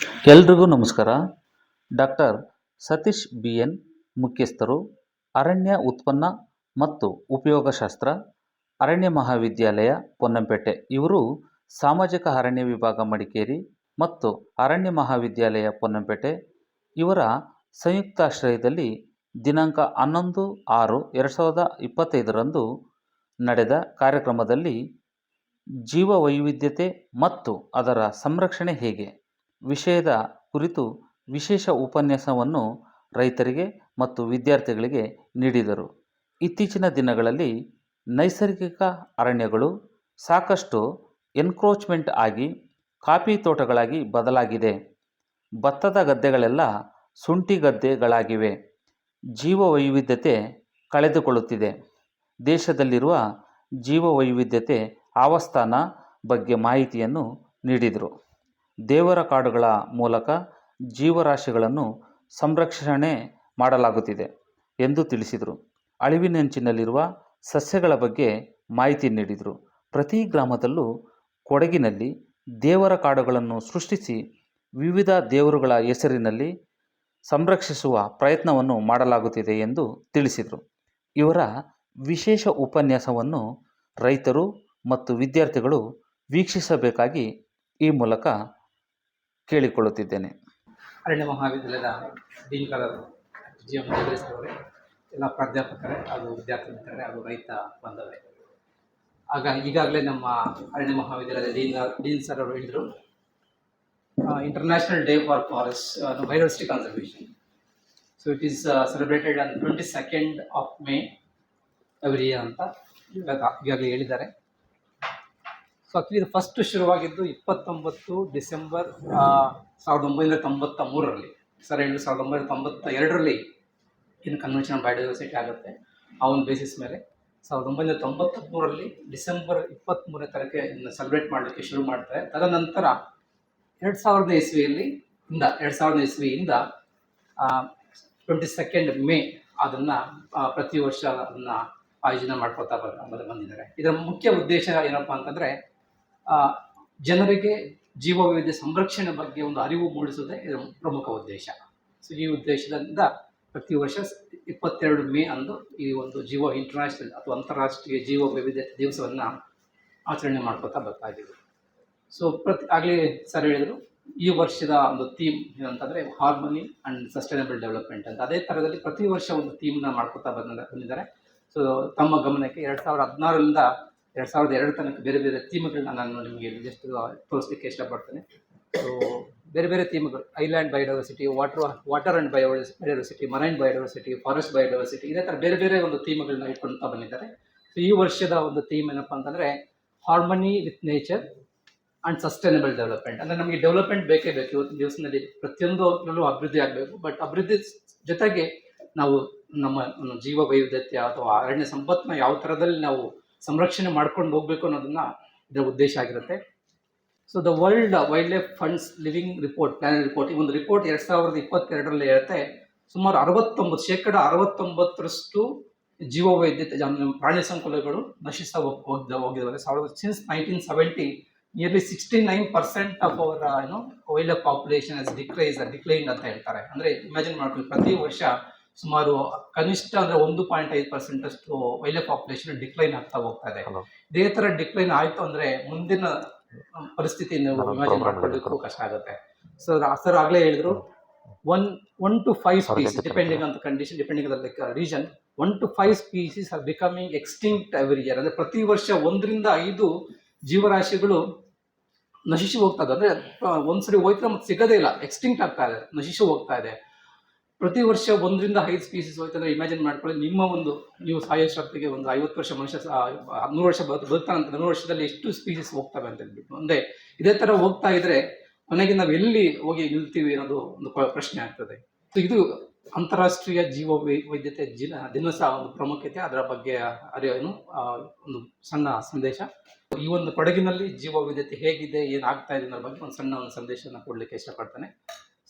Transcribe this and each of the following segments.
ಎಲ್ರಿಗೂ ನಮಸ್ಕಾರ. Doctor Satish B N ಮುಖ್ಯಸ್ಥರು, ಅರಣ್ಯ ಉತ್ಪನ್ನ ಮತ್ತು ಉಪಯೋಗಶಾಸ್ತ್ರ, ಅರಣ್ಯ ಮಹಾವಿದ್ಯಾಲಯ, ಪೊನ್ನಂಪೇಟೆ. ಇವರು ಸಾಮಾಜಿಕ ಅರಣ್ಯ ವಿಭಾಗ ಮಡಿಕೇರಿ ಮತ್ತು ಅರಣ್ಯ ಮಹಾವಿದ್ಯಾಲಯ, ಪೊನ್ನಂಪೇಟೆ. ಇವರ ಸಂಯುಕ್ತಾಶ್ರಯದಲ್ಲಿ ದಿನಾಂಕ ಹನ್ನೊಂದು ಆರು ಎರಡು ಸಾವಿರದ ಇಪ್ಪತ್ತೈದರಂದು ನಡೆದ ಕಾರ್ಯಕ್ರಮದಲ್ಲಿ ಜೀವ ವೈವಿಧ್ಯತೆ ಮತ್ತು ಅದರ ಸಂರಕ್ಷಣೆ ಹೇಗೆ? ವಿಷಯದ ಕುರಿತು ವಿಶೇಷ ಉಪನ್ಯಾಸವನ್ನು ರೈತರಿಗೆ ಮತ್ತು ವಿದ್ಯಾರ್ಥಿಗಳಿಗೆ ನೀಡಿದರು. ಇತ್ತೀಚಿನ ದಿನಗಳಲ್ಲಿ ನೈಸರ್ಗಿಕ ಅರಣ್ಯಗಳು ಸಾಕಷ್ಟು ಎನ್ಕ್ರೋಚ್ಮೆಂಟ್ ಆಗಿ, ಕಾಫಿ ತೋಟಗಳಾಗಿ ಬದಲಾಗಿದೆ. ಭತ್ತದ ಗದ್ದೆಗಳೆಲ್ಲ ಸುಂಟಿ ಗದ್ದೆಗಳಾಗಿವೆ. ಜೀವವೈವಿಧ್ಯತೆ ಕಳೆದುಕೊಳ್ಳುತ್ತಿದೆ. ದೇಶದಲ್ಲಿರುವ ಜೀವವೈವಿಧ್ಯತೆ ಆವಸ್ಥಾನ ಬಗ್ಗೆ ಮಾಹಿತಿಯನ್ನು ನೀಡಿದರು. ದೇವರ ಕಾಡುಗಳ ಮೂಲಕ ಜೀವರಾಶಿಗಳನ್ನು ಸಂರಕ್ಷಣೆ ಮಾಡಲಾಗುತ್ತಿದೆ ಎಂದು ತಿಳಿಸಿದರು. ಅಳಿವಿನಂಚಿನಲ್ಲಿರುವ ಸಸ್ಯಗಳ ಬಗ್ಗೆ ಮಾಹಿತಿ ನೀಡಿದರು. ಪ್ರತಿ ಗ್ರಾಮದಲ್ಲೂ ಕೊಡಗಿನಲ್ಲಿ ದೇವರ ಕಾಡುಗಳನ್ನು ಸೃಷ್ಟಿಸಿ ವಿವಿಧ ದೇವರುಗಳ ಹೆಸರಿನಲ್ಲಿ ಸಂರಕ್ಷಿಸುವ ಪ್ರಯತ್ನವನ್ನು ಮಾಡಲಾಗುತ್ತಿದೆ ಎಂದು ತಿಳಿಸಿದರು. ಇವರ ವಿಶೇಷ ಉಪನ್ಯಾಸವನ್ನು ರೈತರು ಮತ್ತು ವಿದ್ಯಾರ್ಥಿಗಳು ವೀಕ್ಷಿಸಬೇಕಾಗಿ ಈ ಮೂಲಕ ಕೇಳಿಕೊಳ್ಳುತ್ತಿದ್ದೇನೆ. ಅರಣ್ಯ ಮಹಾವಿದ್ಯಾಲಯದ ಡೀನ್ ಕಲರ್ ಜಿ ಎಂ ಅವರೇ ಎಲ್ಲ ಪ್ರಾಧ್ಯಾಪಕರೇ ಹಾಗೂ ವಿದ್ಯಾರ್ಥಿ ಮಿತ್ರರೇ ಹಾಗೂ ರೈತ ಬಂದವರೇ ಆಗ ಈಗಾಗಲೇ ನಮ್ಮ ಅರಣ್ಯ ಮಹಾವಿದ್ಯಾಲಯದ ಡೀನ್ ಡೀನ್ ಸರ್ ಅವರು ಹೇಳಿದರು international day for forest biodiversity conservation so it is celebrated on twenty second of May every year ಅಂತ ಈಗಾಗಲೇ ಹೇಳಿದ್ದಾರೆ. ಸೊ ಆಕ್ಚುಲಿ ಇದು ಫಸ್ಟ್ ಶುರುವಾಗಿದ್ದು ಇಪ್ಪತ್ತೊಂಬತ್ತು ಡಿಸೆಂಬರ್ ಸಾವಿರದ ಒಂಬೈನೂರ ತೊಂಬತ್ತ ಮೂರರಲ್ಲಿ ಸರ್ ಹೇಳಿ ಸಾವಿರದ ಒಂಬೈನೂರ ತೊಂಬತ್ತ ಎರಡರಲ್ಲಿ ಇನ್ನು ಕನ್ವೆನ್ಷನ್ ಬಯೋಡೈವರ್ಸಿಟಿ ಆಗುತ್ತೆ. ಆ ಒಂದು ಬೇಸಿಸ್ ಮೇಲೆ ಸಾವಿರದ ಒಂಬೈನೂರ ತೊಂಬತ್ತ ಮೂರರಲ್ಲಿ ಡಿಸೆಂಬರ್ ಇಪ್ಪತ್ತ್ಮೂರನೇ ತಾರೀಕೆ ಇದನ್ನು ಸೆಲೆಬ್ರೇಟ್ ಮಾಡಲಿಕ್ಕೆ ಶುರು ಮಾಡ್ತಾರೆ. ತದನಂತರ ಎರಡು ಸಾವಿರದ ಇಸ್ವಿಯಲ್ಲಿ ಇಂದ, ಎರಡು ಸಾವಿರದ ಇಸ್ವಿಯಿಂದ ಟ್ವೆಂಟಿ ಸೆಕೆಂಡ್ ಮೇ ಅದನ್ನು ಪ್ರತಿ ವರ್ಷ ಅದನ್ನು ಆಯೋಜನೆ ಮಾಡ್ಕೊತಾ ಬಂದ ಬಂದಿದ್ದಾರೆ. ಇದರ ಮುಖ್ಯ ಉದ್ದೇಶ ಏನಪ್ಪ ಅಂತಂದರೆ ಜನರಿಗೆ ಜೀವ ವೈವಿಧ್ಯ ಸಂರಕ್ಷಣೆ ಬಗ್ಗೆ ಒಂದು ಅರಿವು ಮೂಡಿಸುವುದೇ ಇದರ ಪ್ರಮುಖ ಉದ್ದೇಶ. ಸೊ, ಈ ಉದ್ದೇಶದಿಂದ ಪ್ರತಿ ವರ್ಷ ಇಪ್ಪತ್ತೆರಡು ಮೇ ಅಂದು ಈ ಒಂದು ಜೀವ ಇಂಟರ್ನ್ಯಾಷನಲ್ ಅಥವಾ ಅಂತಾರಾಷ್ಟ್ರೀಯ ಜೀವ ವೈವಿಧ್ಯತೆ ದಿವಸವನ್ನು ಆಚರಣೆ ಮಾಡ್ಕೊತಾ ಬರ್ತಾ ಇದ್ದೀವಿ. ಸೊ, ಪ್ರತಿ ಆಗಲೇ ಸರ್ ಹೇಳಿದರು, ಈ ವರ್ಷದ ಒಂದು ಥೀಮ್ ಏನಂತಂದರೆ ಹಾರ್ಮನಿ ಆ್ಯಂಡ್ ಸಸ್ಟೈನಬಲ್ ಡೆವಲಪ್ಮೆಂಟ್ ಅಂತ. ಅದೇ ಥರದಲ್ಲಿ ಪ್ರತಿ ವರ್ಷ ಒಂದು ಥೀಮ್ನ ಮಾಡ್ಕೊತಾ ಬಂದ ಬಂದಿದ್ದಾರೆ. ಸೊ, ತಮ್ಮ ಗಮನಕ್ಕೆ ಎರಡು ಸಾವಿರದ ಹದಿನಾರರಿಂದ ಎರಡು ಸಾವಿರದ ಎರಡು ತನಕ ಬೇರೆ ಬೇರೆ ಥೀಮ್ಗಳನ್ನ ನಾನು ನಿಮಗೆ ಜಸ್ಟ್ ತೋರಿಸ್ಲಿಕ್ಕೆ ಇಷ್ಟಪಡ್ತೇನೆ. ಸೊ ಬೇರೆ ಬೇರೆ ಥೀಮ್ಗಳು island biodiversity water water and bio biodiversity marine biodiversity forest biodiversity ಇದೇ ಥರ ಬೇರೆ ಬೇರೆ ಒಂದು ಥೀಮ್ಗಳನ್ನ ಇಟ್ಕೊಳ್ತಾ ಬಂದಿದ್ದಾರೆ. ಸೊ ಈ ವರ್ಷದ ಒಂದು ಥೀಮ್ ಏನಪ್ಪ ಅಂತಂದರೆ harmony with nature and sustainable development ಅಂದರೆ ನಮಗೆ ಡೆವಲಪ್ಮೆಂಟ್ ಬೇಕೇ ಬೇಕು, ಇವತ್ತಿನ ದಿವಸದಲ್ಲಿ ಪ್ರತಿಯೊಂದರಲ್ಲೂ ಅಭಿವೃದ್ಧಿ ಆಗಬೇಕು. ಬಟ್ ಅಭಿವೃದ್ಧಿ ಜೊತೆಗೆ ನಾವು ನಮ್ಮ ಜೀವ ವೈವಿಧ್ಯತೆ ಅಥವಾ ಅರಣ್ಯ ಸಂಪತ್ತನ್ನ ಯಾವ ಥರದಲ್ಲಿ ನಾವು ಸಂರಕ್ಷಣೆ ಮಾಡ್ಕೊಂಡು ಹೋಗಬೇಕು ಅನ್ನೋದನ್ನ ಇದರ ಉದ್ದೇಶ ಆಗಿರುತ್ತೆ. So the world wildlife funds living report plan report ಈ ಒಂದು ರಿಪೋರ್ಟ್ ಎರಡು ಸಾವಿರದ ಇಪ್ಪತ್ತೆರಡರಲ್ಲಿ ಹೇಳುತ್ತೆ, ಸುಮಾರು ಅರವತ್ತೊಂಬತ್ತು ಶೇಕಡ ಅರವತ್ತೊಂಬತ್ತರಷ್ಟು ಜೀವ ವೈದ್ಯತೆ ಪ್ರಾಣಿ ಸಂಕುಲಗಳು ನಶಿಸ್ತಾ ಹೋಗ್- ಹೋಗಿದ್ದಾರೆ ಸಾವಿರದ since nineteen seventy nearly sixty nine percent of our ಏನು wildlife population decrease decline ಅಂತ ಹೇಳ್ತಾರೆ. ಅಂದರೆ ಇಮ್ಯಾಜಿನ್ ಮಾಡ್ಕೊಳ್ಳಿ, ಪ್ರತಿ ವರ್ಷ ಸುಮಾರು ಕನಿಷ್ಠ ಅಂದ್ರೆ ಒಂದು ಪಾಯಿಂಟ್ ಐದು ಪರ್ಸೆಂಟ್ ಅಷ್ಟು ವೈಲ್ಡ್ ಲೈಫ್ ಪಾಪ್ಯುಲೇಷನ್ ಡಿಕ್ಲೈನ್ ಆಗ್ತಾ ಹೋಗ್ತಾ ಇದೆ. ಇದೇ ತರ ಡಿಕ್ಲೈನ್ ಆಯ್ತು ಅಂದ್ರೆ ಮುಂದಿನ ಪರಿಸ್ಥಿತಿ ನೀವು Hello, ಇಮ್ಯಾಜಿನ್ ಮಾಡ್ಕೊಳ್ಳಿಕ್ಕೂ ಕಷ್ಟ ಆಗುತ್ತೆ. ಸೊ ಸರ್ ಆಗ್ಲೇ ಹೇಳಿದ್ರು one one two five species depending on condition depending on like region one two five species are becoming extinct every year ಅಂದ್ರೆ ಪ್ರತಿ ವರ್ಷ ಒಂದರಿಂದ ಐದು ಜೀವರಾಶಿಗಳು ನಶಿಸಿ ಹೋಗ್ತಾ ಅಂದ್ರೆ ಅಂದರೆ ಒಂದ್ಸರಿ ಹೋಯ್ತು ಮತ್ತೆ ಸಿಗೋದೇ ಇಲ್ಲ. ಎಕ್ಸ್ಟಿಂಕ್ಟ್ ಆಗ್ತಾ ಇದೆ ನಶಿಸಿ ಹೋಗ್ತಾ ಇದೆ. ಪ್ರತಿ ವರ್ಷ ಒಂದರಿಂದ ಐದು ಸ್ಪೀಸೀಸ್ ಹೋಯ್ತು ಅಂದರೆ ಇಮ್ಯಾಜಿನ್ ಮಾಡ್ಕೊಳ್ಳಿ, ನಿಮ್ಮ ಒಂದು ನೀವು ಸಾಯೋಷ್ಟೊತ್ತಿಗೆ ಒಂದು ಐವತ್ತು ವರ್ಷ ಮನುಷ್ಯ ನೂರು ವರ್ಷ ಬದು ಬದುಕ್ತಾನಂತ ನೂರು ವರ್ಷದಲ್ಲಿ ಎಷ್ಟು ಸ್ಪೀಸೀಸ್ ಹೋಗ್ತವೆ ಅಂತ ಹೇಳ್ಬಿಟ್ಟು. ಒಂದೇ ಇದೇ ಥರ ಹೋಗ್ತಾ ಇದ್ರೆ ಕೊನೆಗೆ ನಾವು ಎಲ್ಲಿ ಹೋಗಿ ನಿಲ್ತೀವಿ ಅನ್ನೋದು ಒಂದು ಪ್ರಶ್ನೆ ಆಗ್ತದೆ. ಸೊ ಇದು ಅಂತಾರಾಷ್ಟ್ರೀಯ ಜೀವ ವೈದ್ಯತೆ ಜಿನ ದಿನಸ ಒಂದು ಪ್ರಾಮುಖ್ಯತೆ, ಅದರ ಬಗ್ಗೆ ಅರಿವೇನು ಒಂದು ಸಣ್ಣ ಸಂದೇಶ. ಈ ಒಂದು ಕೊಡಗಿನಲ್ಲಿ ಜೀವ ವೈವಿಧ್ಯತೆ ಹೇಗಿದೆ, ಏನಾಗ್ತಾ ಇದೆ ಅನ್ನೋ ಬಗ್ಗೆ ಒಂದು ಸಣ್ಣ ಒಂದು ಸಂದೇಶನ ಕೊಡಲಿಕ್ಕೆ ಇಷ್ಟಪಡ್ತೇನೆ.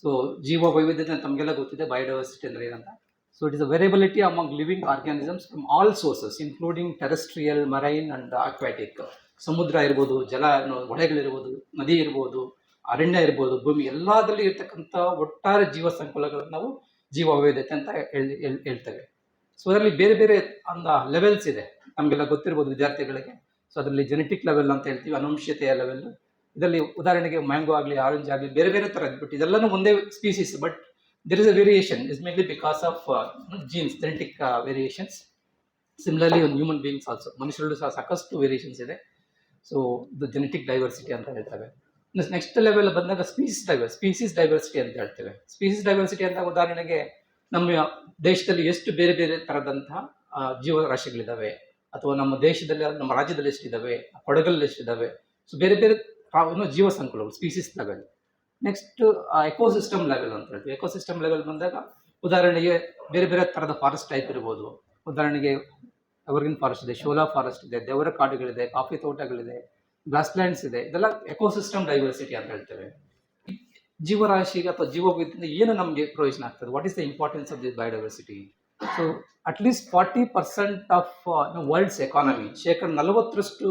ಸೊ ಜೀವ ವೈವಿಧ್ಯತೆ ತಮಗೆಲ್ಲ ಗೊತ್ತಿದೆ ಬಯೋಡೈವರ್ಸಿಟಿ ಅಂದರೆ ಏನಂತ. So it is a variability among living organisms from all sources including terrestrial marine and aquatic ಸಮುದ್ರ ಇರ್ಬೋದು, ಜಲ ಹೊಳೆಗಳಿರ್ಬೋದು, ನದಿ ಇರ್ಬೋದು, ಅರಣ್ಯ ಇರ್ಬೋದು, ಭೂಮಿ ಎಲ್ಲದರಲ್ಲಿ ಇರ್ತಕ್ಕಂಥ ಒಟ್ಟಾರೆ ಜೀವ ಸಂಕುಲಗಳನ್ನು ನಾವು ಜೀವ ವೈವಿಧ್ಯತೆ ಅಂತ ಹೇಳಿ, ಹೇಳ್- ಹೇಳ್ತೇವೆ. ಸೊ ಅದರಲ್ಲಿ ಬೇರೆ ಬೇರೆ ಅಂದ ಲೆವೆಲ್ಸ್ ಇದೆ. ನಮಗೆಲ್ಲ ಗೊತ್ತಿರ್ಬೋದು ವಿದ್ಯಾರ್ಥಿಗಳಿಗೆ. ಸೊ ಅದರಲ್ಲಿ ಜೆನೆಟಿಕ್ ಲೆವೆಲ್ ಅಂತ ಹೇಳ್ತೀವಿ, ಅನುವಂಶೀಯತೆಯ ಲೆವೆಲ್ ಇದರಲ್ಲಿ ಉದಾಹರಣೆಗೆ ಮ್ಯಾಂಗೋ ಆಗಲಿ, ಆರೆಂಜ್ ಆಗಲಿ, ಬೇರೆ ಬೇರೆ ಥರ ಬಟ್ ಇದೆಲ್ಲನೂ ಒಂದೇ species but there is a variation is mainly because of genes genetic variations similarly ಒಂದು ಹ್ಯೂಮನ್ ಬೀಯಿಂಗ್ಸ್ ಆಲ್ಸೋ ಮನುಷ್ಯರಲ್ಲೂ ಸಹ ಸಾಕಷ್ಟು ವೇರಿಯೇಷನ್ಸ್ ಇದೆ. ಸೊ ಇದು ಜೆನೆಟಿಕ್ ಡೈವರ್ಸಿಟಿ ಅಂತ ಹೇಳ್ತೇವೆ. ನೆಕ್ಸ್ಟ್ ಲೆವೆಲ್ ಬಂದಾಗ ಸ್ಪೀಸಿಸ್ ಡೈವರ್ ಸ್ಪೀಸಿಸ್ ಡೈವರ್ಸಿಟಿ ಅಂತ ಹೇಳ್ತೇವೆ. ಸ್ಪೀಸಿಸ್ ಡೈವರ್ಸಿಟಿ ಅಂತ ಉದಾಹರಣೆಗೆ ನಮ್ಮ ದೇಶದಲ್ಲಿ ಎಷ್ಟು ಬೇರೆ ಬೇರೆ ಥರದಂತಹ ಜೀವರಾಶಿಗಳಿದ್ದಾವೆ ಅಥವಾ ನಮ್ಮ ದೇಶದಲ್ಲಿ, ನಮ್ಮ ರಾಜ್ಯದಲ್ಲಿ ಎಷ್ಟಿದ್ದಾವೆ ಕೊಡಗಲ್ಲಿ ಎಷ್ಟಿದ್ದಾವೆ ಸೊ ಬೇರೆ ಬೇರೆ ಏನು ಜೀವ ಸಂಕುಲಗಳು species level next ecosystem level ಅಂತ ಹೇಳ್ತೀವಿ. ಎಕೋಸಿಸ್ಟಮ್ ಲೆವೆಲ್ ಬಂದಾಗ ಉದಾಹರಣೆಗೆ ಬೇರೆ ಬೇರೆ ಥರದ ಫಾರೆಸ್ಟ್ ಟೈಪ್ ಇರ್ಬೋದು. ಉದಾಹರಣೆಗೆ ಎವರ್ಗಿನ್ ಫಾರೆಸ್ಟ್ ಇದೆ ಶೋಲಾ ಫಾರೆಸ್ಟ್ ಇದೆ, ದೇವರ ಕಾಡುಗಳಿದೆ ಕಾಫಿ ತೋಟಗಳಿದೆ ಗ್ಲಾಸ್ ಪ್ಲಾಂಟ್ಸ್ ಇದೆ. ಇದೆಲ್ಲ ಎಕೋಸಿಸ್ಟಮ್ ಡೈವರ್ಸಿಟಿ ಅಂತ ಹೇಳ್ತೇವೆ. ಜೀವರಾಶಿಗೆ ಅಥವಾ ಜೀವವಿದ್ದಿಂದ ಏನು ನಮಗೆ ಪ್ರಯೋಜನ ಆಗ್ತದೆ? What is the importance of this biodiversity so at least forty percent of world's economy ಶೇಕಡ ನಲವತ್ತರಷ್ಟು